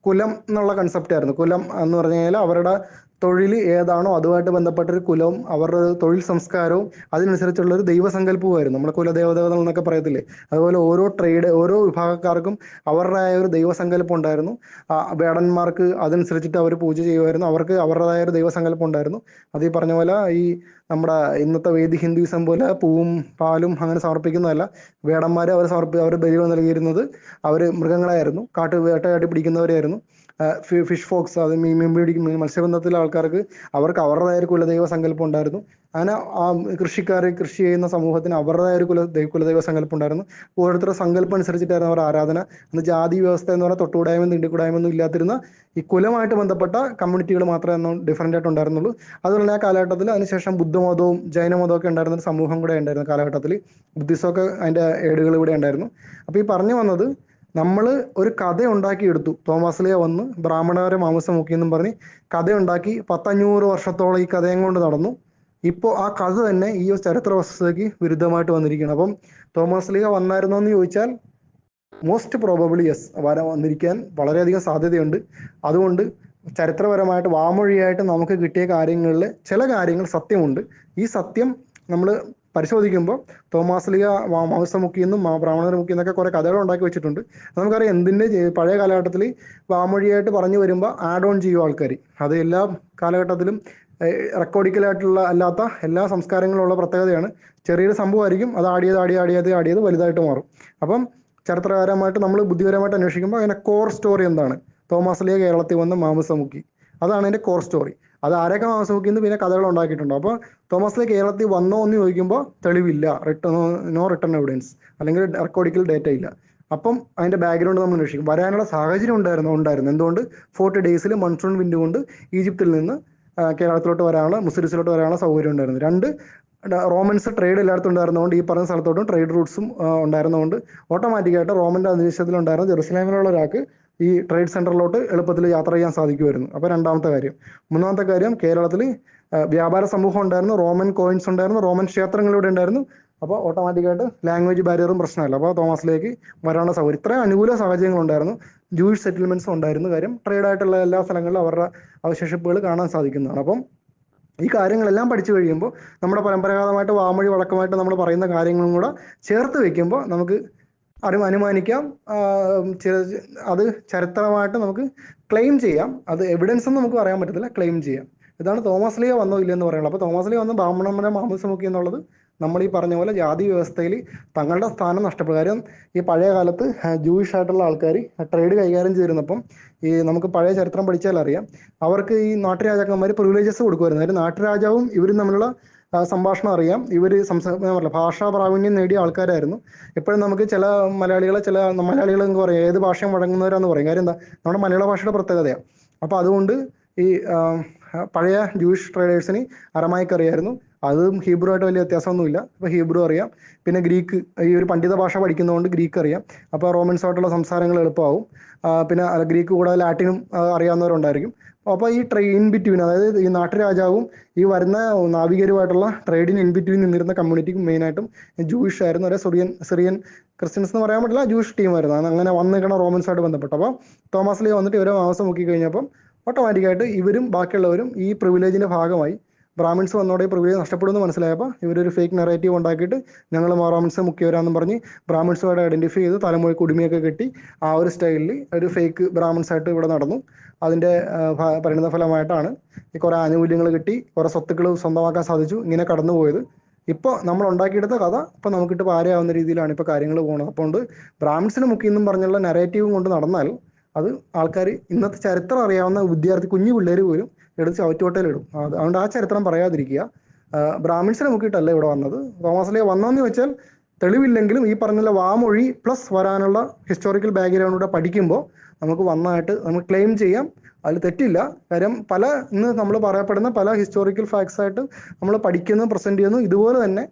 കുലം എന്നുള്ള കൺസെപ്റ്റ് ആയിരുന്നു. കുലം എന്ന് പറഞ്ഞു കഴിഞ്ഞാൽ അവരുടെ തൊഴിൽ ഏതാണോ അതുമായിട്ട് ബന്ധപ്പെട്ട ഒരു കുലവും അവരുടെ തൊഴിൽ സംസ്കാരവും അതിനനുസരിച്ചുള്ള ഒരു ദൈവസങ്കല്പവുമായിരുന്നു നമ്മുടെ കുലദേവതകൾ എന്നൊക്കെ പറയത്തില്ലേ? അതുപോലെ ഓരോ ട്രേഡ് ഓരോ വിഭാഗക്കാർക്കും അവരുടേതായ ഒരു ദൈവസങ്കല്പം ഉണ്ടായിരുന്നു വേടന്മാർക്ക് അതനുസരിച്ചിട്ട് അവർ പൂജ ചെയ്യുമായിരുന്നു. അവർക്ക് അവരുടേതായ ഒരു ദൈവസങ്കല്പം ഉണ്ടായിരുന്നു അത് ഈ പറഞ്ഞ പോലെ ഈ നമ്മുടെ ഇന്നത്തെ വേദി ഹിന്ദുയിസം പോലെ പൂവും പാലും അങ്ങനെ സമർപ്പിക്കുന്നതല്ല. വേടന്മാരെ അവർ സമർപ്പി അവർ ബലി നൽകിയിരുന്നത് അവർ മൃഗങ്ങളായിരുന്നു. കാട്ട് വേട്ടയാട്ടി പിടിക്കുന്നവരായിരുന്നു. ഫിഷ് ഫോക്സ് അത് മീൻ മീൻ പിടിക്കുന്ന മത്സ്യബന്ധനത്തിലെ ആൾക്കാർക്ക് അവർക്ക് അവരുടേതായ കുലദൈവ സങ്കല്പം ഉണ്ടായിരുന്നു. അങ്ങനെ ആ കൃഷിക്കാർ കൃഷി ചെയ്യുന്ന സമൂഹത്തിന് അവരുടേതായ ഒരു കുല ദൈവ കുലദൈവ സങ്കല്പം ഉണ്ടായിരുന്നു ഓരോരുത്തരുടെ സങ്കല്പം അനുസരിച്ചിട്ടായിരുന്നു അവർ ആരാധന. അന്ന് ജാതി വ്യവസ്ഥ എന്ന് പറഞ്ഞാൽ തൊട്ടുകൂടായ്മ ഒന്നും ഇല്ലാതിരുന്ന ഈ കുലമായിട്ട് ബന്ധപ്പെട്ട കമ്മ്യൂണിറ്റികൾ മാത്രമേ അന്ന് ഡിഫറന്റ് ആയിട്ട് ഉണ്ടായിരുന്നുള്ളൂ. അതുപോലെ ആ കാലഘട്ടത്തിൽ അതിനുശേഷം ബുദ്ധമതവും ജൈനമതവും ഒക്കെ ഉണ്ടായിരുന്ന ഒരു സമൂഹം കൂടെ ഉണ്ടായിരുന്നു കാലഘട്ടത്തിൽ. ബുദ്ധിസമൊക്കെ അതിന്റെ ഏടുകൾ ഇവിടെ ഉണ്ടായിരുന്നു. അപ്പോൾ ഈ പറഞ്ഞു വന്നത് നമ്മൾ ഒരു കഥ ഉണ്ടാക്കിയെടുത്തു. തോമസ് വന്ന് ബ്രാഹ്മണരെ മാംസം മുക്കിയെന്നും പറഞ്ഞ് കഥ ഉണ്ടാക്കി പത്തഞ്ഞൂറ് വർഷത്തോളം ഈ കഥയും കൊണ്ട് നടന്നു. ഇപ്പോൾ ആ കഥ തന്നെ ഈ ഒരു ചരിത്ര വസ്തുതയ്ക്ക് വിരുദ്ധമായിട്ട് വന്നിരിക്കുകയാണ്. അപ്പം തോമസ് ലീഗ വന്നായിരുന്നോ എന്ന് ചോദിച്ചാൽ മോസ്റ്റ് പ്രോബബിളി യെസ് വര വന്നിരിക്കാൻ വളരെയധികം സാധ്യതയുണ്ട്. അതുകൊണ്ട് ചരിത്രപരമായിട്ട് വാമൊഴിയായിട്ട് നമുക്ക് കിട്ടിയ കാര്യങ്ങളിൽ ചില കാര്യങ്ങൾ സത്യമുണ്ട്. ഈ സത്യം നമ്മൾ പരിശോധിക്കുമ്പോൾ തോമസ് ലീഗ മാംസമുക്കി എന്നും ബ്രാഹ്മണർ മുക്കിയെന്നൊക്കെ കുറെ കഥകൾ ഉണ്ടാക്കി വെച്ചിട്ടുണ്ട്. നമുക്കറിയാം എന്തിന്റെ പഴയ കാലഘട്ടത്തിൽ വാമൊഴിയായിട്ട് പറഞ്ഞു വരുമ്പോൾ ആഡ് ഓൺ ചെയ്യും ആൾക്കാർ അത് എല്ലാ കാലഘട്ടത്തിലും റെക്കോർഡിക്കലായിട്ടുള്ള അല്ലാത്ത എല്ലാ സംസ്കാരങ്ങളുള്ള പ്രത്യേകതയാണ്. ചെറിയൊരു സംഭവമായിരിക്കും അത് ആടിയത് ആടി ആടിയത് ആടിയത് വലുതായിട്ട് മാറും. അപ്പം ചരിത്രപരമായിട്ട് നമ്മൾ ബുദ്ധിപരമായിട്ട് അന്വേഷിക്കുമ്പോൾ അതിന്റെ കോർ സ്റ്റോറി എന്താണ്? തോമസ് ലിയ കേരളത്തിൽ വന്ന് മാംസമുക്കി അതാണ് അതിന്റെ കോർ സ്റ്റോറി അത് ആരൊക്കെ മാംസമുക്കിന്ന് പിന്നെ കഥകൾ ഉണ്ടാക്കിയിട്ടുണ്ട്. അപ്പോൾ തോമസ് കേരളത്തിൽ വന്നോ എന്ന് ചോദിക്കുമ്പോൾ തെളിവില്ല. Written no written evidence. അല്ലെങ്കിൽ റെക്കോർഡിക്കൽ ഡേറ്റ ഇല്ല. അപ്പം അതിന്റെ ബാക്ക്ഗ്രൗണ്ട് നമ്മൾ അന്വേഷിക്കും. വരാനുള്ള സാഹചര്യം ഉണ്ടായിരുന്നു ഉണ്ടായിരുന്നു. എന്തുകൊണ്ട്? ഫോർട്ടി ഡേയ്സിൽ മൺസൂൺ വിൻഡ് കൊണ്ട് ഈജിപ്തിൽ നിന്ന് കേരളത്തിലോട്ട് വരാനുള്ള മുസ്ലിംസിലോട്ട് വരാനുള്ള സൗകര്യം ഉണ്ടായിരുന്നു. രണ്ട് റോമൻസ് ട്രേഡ് എല്ലായിടത്തും ഉണ്ടായിരുന്നതുകൊണ്ട് ഈ പറഞ്ഞ സ്ഥലത്തോട്ടും ട്രേഡ് റൂട്ട്സും ഉണ്ടായിരുന്നതുകൊണ്ട് ഓട്ടോമാറ്റിക്കായിട്ട് റോമന്റെ അന്തരീക്ഷത്തിലുണ്ടായിരുന്ന ജെറുസലേമിലുള്ള ഒരാൾക്ക് ഈ ട്രേഡ് സെന്ററിലോട്ട് എളുപ്പത്തിൽ യാത്ര ചെയ്യാൻ സാധിക്കുമായിരുന്നു. അപ്പോൾ രണ്ടാമത്തെ കാര്യം. മൂന്നാമത്തെ കാര്യം കേരളത്തിൽ വ്യാപാര സമൂഹം ഉണ്ടായിരുന്നു റോമൻ കോയിൻസ് ഉണ്ടായിരുന്നു റോമൻ ക്ഷേത്രങ്ങൾ ഇവിടെ ഉണ്ടായിരുന്നു അപ്പോൾ ഓട്ടോമാറ്റിക്കായിട്ട് ലാംഗ്വേജ് ബാരിയറും പ്രശ്നമല്ല. അപ്പോൾ തോമസിലേക്ക് വരാനുള്ള സൗകര്യം. ഇത്രയും അനുകൂല സാഹചര്യങ്ങളുണ്ടായിരുന്നു ജൂയിഷ് സെറ്റിൽമെന്റ്സും ഉണ്ടായിരുന്നു. കാര്യം ട്രേഡ് ആയിട്ടുള്ള എല്ലാ സ്ഥലങ്ങളിലും അവരുടെ അവശേഷിപ്പുകൾ കാണാൻ സാധിക്കുന്നതാണ്. അപ്പം ഈ കാര്യങ്ങളെല്ലാം പഠിച്ചു കഴിയുമ്പോൾ നമ്മുടെ പരമ്പരാഗതമായിട്ട് വാമൊഴി വഴക്കമായിട്ട് നമ്മൾ പറയുന്ന കാര്യങ്ങളും കൂടെ ചേർത്ത് വെക്കുമ്പോൾ നമുക്ക് അറിവ് അനുമാനിക്കാം. അത് ചരിത്രമായിട്ട് നമുക്ക് ക്ലെയിം ചെയ്യാം. അത് എവിഡൻസ് എന്ന് നമുക്ക് പറയാൻ പറ്റത്തില്ല. ക്ലെയിം ചെയ്യാം. ഇതാണ് തോമസ് ലിയ വന്നോ ഇല്ലെന്ന് പറയുന്നത് അപ്പോൾ തോമസ് ലിയ വന്ന് ബ്രാഹ്മണന്മാരെ മാമസമുക്കി എന്നുള്ളത് നമ്മൾ ഈ പറഞ്ഞ പോലെ ജാതി വ്യവസ്ഥയിൽ തങ്ങളുടെ സ്ഥാനം നഷ്ടപ്പെടും. കാര്യം ഈ പഴയ കാലത്ത് ജൂയിഷ് ആയിട്ടുള്ള ആൾക്കാർ ട്രേഡ് കൈകാര്യം ചെയ്തിരുന്നപ്പം ഈ നമുക്ക് പഴയ ചരിത്രം പഠിച്ചാൽ അറിയാം. അവർക്ക് ഈ നാട്ടുരാജാക്കന്മാർ പ്രിവിലേജസ് കൊടുക്കുമായിരുന്നു. അതായത് നാട്ടുരാജാവും ഇവരും തമ്മിലുള്ള സംഭാഷണം അറിയാം. ഇവർ സംസാ ഞാൻ ഭാഷാ പ്രാവീണ്യം നേടിയ ആൾക്കാരായിരുന്നു. എപ്പോഴും നമുക്ക് ചില മലയാളികളെ ചില മലയാളികൾ എന്ന് പറയും ഏത് ഭാഷയും വഴങ്ങുന്നവരാന്ന് പറയും. കാര്യം എന്താ നമ്മുടെ മലയാള ഭാഷയുടെ പ്രത്യേകതയാണ് അപ്പോൾ അതുകൊണ്ട് ഈ പഴയ ജൂയിഷ് ട്രേഡേഴ്സിന് അറമായിക്ക് അറിയായിരുന്നു അതും ഹീബ്രു ആയിട്ട് വലിയ വ്യത്യാസമൊന്നുമില്ല. ഇപ്പോൾ ഹീബ്രു അറിയാം. പിന്നെ ഗ്രീക്ക് ഈ ഒരു പണ്ഡിത ഭാഷ പഠിക്കുന്നതുകൊണ്ട് ഗ്രീക്ക് അറിയാം. അപ്പോൾ റോമൻസ് ആയിട്ടുള്ള സംസാരങ്ങൾ എളുപ്പമാവും. പിന്നെ ഗ്രീക്ക് കൂടാതെ ലാറ്റിനും അറിയാവുന്നവരുണ്ടായിരിക്കും. അപ്പോൾ ഈ ട്രെയിൻ ഇൻ ബിറ്റ്വീൻ അതായത് ഈ നാട്ടുരാജാവും ഈ വരുന്ന നാവികരുമായിട്ടുള്ള ട്രേഡിന് ഇൻ ബിറ്റ്വീൻ നിന്നിരുന്ന കമ്മ്യൂണിറ്റിക്ക് മെയിനായിട്ടും ജൂയിഷ് ആയിരുന്നു. അതായത് സിറിയൻ സിറിയൻ ക്രിസ്ത്യൻസ് എന്ന് പറയാൻ പറ്റില്ല ജൂയിഷ് ടീമായിരുന്നു അത് അങ്ങനെ വന്നിരിക്കണം റോമൻസ് റോമൻസായിട്ട് ബന്ധപ്പെട്ട്. അപ്പോൾ തോമസ് ലീ വന്നിട്ട് ഇവരെ മാസം മുക്കി കഴിഞ്ഞപ്പം ഓട്ടോമാറ്റിക്കായിട്ട് ഇവരും ബാക്കിയുള്ളവരും ഈ പ്രിവിലേജിന്റെ ഭാഗമായി ബ്രാഹ്മിൻസ് വന്നോടെ പ്രിവിലേജ് നഷ്ടപ്പെടുമെന്ന് മനസ്സിലായപ്പോൾ ഇവരൊരു ഫേക്ക് നെറേറ്റീവ് ഉണ്ടാക്കിയിട്ട് ഞങ്ങൾ ബ്രാഹ്മിൻസ് മുഖ്യവരാന്ന് പറഞ്ഞ് ബ്രാഹ്മിൻസുമായിട്ട് ഐഡന്റിഫൈ ചെയ്ത് തലമുറ കുടുമിയൊക്കെ കെട്ടി ആ ഒരു സ്റ്റൈലിൽ ഒരു ഫേക്ക് ബ്രാഹ്മിൻസ് ആയിട്ട് ഇവിടെ നടന്നു. അതിന്റെ പരിണിത ഫലമായിട്ടാണ് കുറേ ആനുകൂല്യങ്ങൾ കിട്ടി കുറേ സ്വത്തുക്കൾ സ്വന്തമാക്കാൻ സാധിച്ചു ഇങ്ങനെ കടന്നു പോയത് ഇപ്പോൾ നമ്മൾ ഉണ്ടാക്കിയെടുത്ത കഥ ഇപ്പോൾ നമുക്കിട്ട് പാരയാവുന്ന രീതിയിലാണ് ഇപ്പോൾ കാര്യങ്ങൾ പോകുന്നത് അപ്പോൾ കൊണ്ട് ബ്രാഹ്മിൻസിന് മുക്കിയെന്നും പറഞ്ഞുള്ള നെറേറ്റീവും കൊണ്ട് നടന്നാൽ അത് ആൾക്കാർ ഇന്നത്തെ ചരിത്രം അറിയാവുന്ന വിദ്യാർത്ഥി കുഞ്ഞു പിള്ളേർ പോലും എടുത്ത് ഇടും അതുകൊണ്ട് ആ ചരിത്രം പറയാതിരിക്കുക. ബ്രാഹ്മിൺസിനെ മുക്കിയിട്ടല്ല ഇവിടെ വന്നത്. തോമസിലെ വന്നതെന്ന് വെച്ചാൽ തെളിവില്ലെങ്കിലും ഈ പറഞ്ഞ വാമൊഴി പ്ലസ് വരാനുള്ള ഹിസ്റ്റോറിക്കൽ ബാക്ക്ഗ്രൗണ്ടിലൂടെ പഠിക്കുമ്പോൾ നമുക്ക് വന്നതായിട്ട് നമുക്ക് ക്ലെയിം ചെയ്യാം. അതിൽ തെറ്റില്ല. കാര്യം പല ഇന്ന് നമ്മൾ പറയപ്പെടുന്ന പല ഹിസ്റ്റോറിക്കൽ ഫാക്ട്സ് ആയിട്ട് നമ്മൾ പഠിക്കുന്നു പ്രസന്റ് ചെയ്യുന്നു. ഇതുപോലെ തന്നെ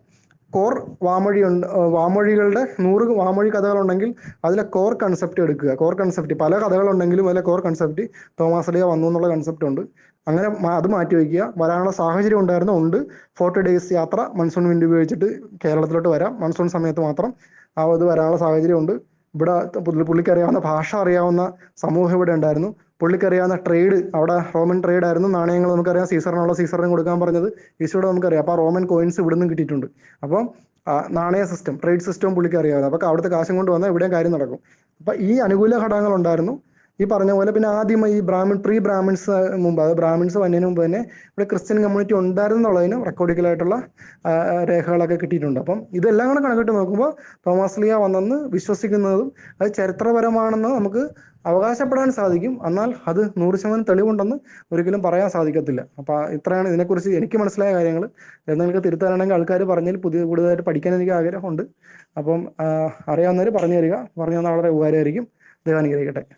കോർ വാമൊഴി ഉണ്ട്. വാമൊഴികളുടെ നൂറ് വാമൊഴി കഥകളുണ്ടെങ്കിൽ അതിലെ കോർ കൺസെപ്റ്റ് എടുക്കുക. കോർ കൺസെപ്റ്റ് പല കഥകളുണ്ടെങ്കിലും അതിലെ കോർ കൺസെപ്റ്റ് തോമസ് ലിയ വന്നു എന്നുള്ള കൺസെപ്റ്റ് ഉണ്ട്. അങ്ങനെ അത് മാറ്റി വയ്ക്കുക. വരാനുള്ള സാഹചര്യം ഉണ്ടായിരുന്ന ഉണ്ട്. ഫോർട്ടി ഡേയ്സ് യാത്ര മൺസൂൺ വിൻഡ് ഉപയോഗിച്ചിട്ട് കേരളത്തിലോട്ട് വരാം. മൺസൂൺ സമയത്ത് മാത്രം ആ ഇത് വരാനുള്ള സാഹചര്യം ഉണ്ട്. ഇവിടെ പുള്ളി- പുള്ളിക്ക് അറിയാവുന്ന ഭാഷ അറിയാവുന്ന സമൂഹം ഇവിടെ ഉണ്ടായിരുന്നു. പുള്ളിക്ക് അറിയാവുന്ന ട്രേഡ് അവിടെ റോമൻ ട്രേഡ് ആയിരുന്നു. നാണയങ്ങൾ നമുക്കറിയാം. സീസറിനുള്ള സീസറിന് കൊടുക്കാൻ പറഞ്ഞത് ഈശോയുടെ നമുക്കറിയാം. അപ്പോൾ ആ റോമൻ കോയിൻസ് ഇവിടെ നിന്ന് കിട്ടിയിട്ടുണ്ട് അപ്പം നാണയ സിസ്റ്റം ട്രേഡ് സിസ്റ്റം പുള്ളിക്ക് അറിയാവുന്നത് അപ്പോൾ അവിടുത്തെ കാശും കൊണ്ട് വന്നാൽ ഇവിടെയും കാര്യം നടക്കും. അപ്പം ഈ അനുകൂല ഘടകങ്ങൾ ഉണ്ടായിരുന്നു. ഈ പറഞ്ഞ പോലെ പിന്നെ ആദ്യമായി ഈ ബ്രാഹ്മിൺ പ്രീ ബ്രാഹ്മിൺസ് മുമ്പ് അത് ബ്രാഹ്മിൺസ് വന്നതിന് മുമ്പ് തന്നെ ഇവിടെ ക്രിസ്ത്യൻ കമ്മ്യൂണിറ്റി ഉണ്ടായിരുന്നു എന്നുള്ളതിന് റെക്കോർഡിക്കലായിട്ടുള്ള രേഖകളൊക്കെ കിട്ടിയിട്ടുണ്ട്. അപ്പം ഇതെല്ലാം കൂടെ കണക്കിട്ട് നോക്കുമ്പോൾ തോമസ് ലിയ വന്നെന്ന് വിശ്വസിക്കുന്നതും അത് ചരിത്രപരമാണെന്ന് നമുക്ക് അവകാശപ്പെടാൻ സാധിക്കും. എന്നാൽ അത് നൂറ് ശതമാനം തെളിവുണ്ടെന്ന് ഒരിക്കലും പറയാൻ സാധിക്കത്തില്ല. അപ്പോൾ ഇത്രയാണ് ഇതിനെക്കുറിച്ച് എനിക്ക് മനസ്സിലായ കാര്യങ്ങൾ. എന്തെങ്കിലും തിരുത്താനാണെങ്കിൽ ആൾക്കാർ പറഞ്ഞാൽ പുതിയ കൂടുതലായിട്ട് പഠിക്കാൻ എനിക്ക് ആഗ്രഹമുണ്ട്. അപ്പം അറിയാവുന്നവർ പറഞ്ഞു തരിക. പറഞ്ഞു തന്നാൽ വളരെ ഉപകാരമായിരിക്കും. ദൈവം അനുഗ്രഹിക്കട്ടെ.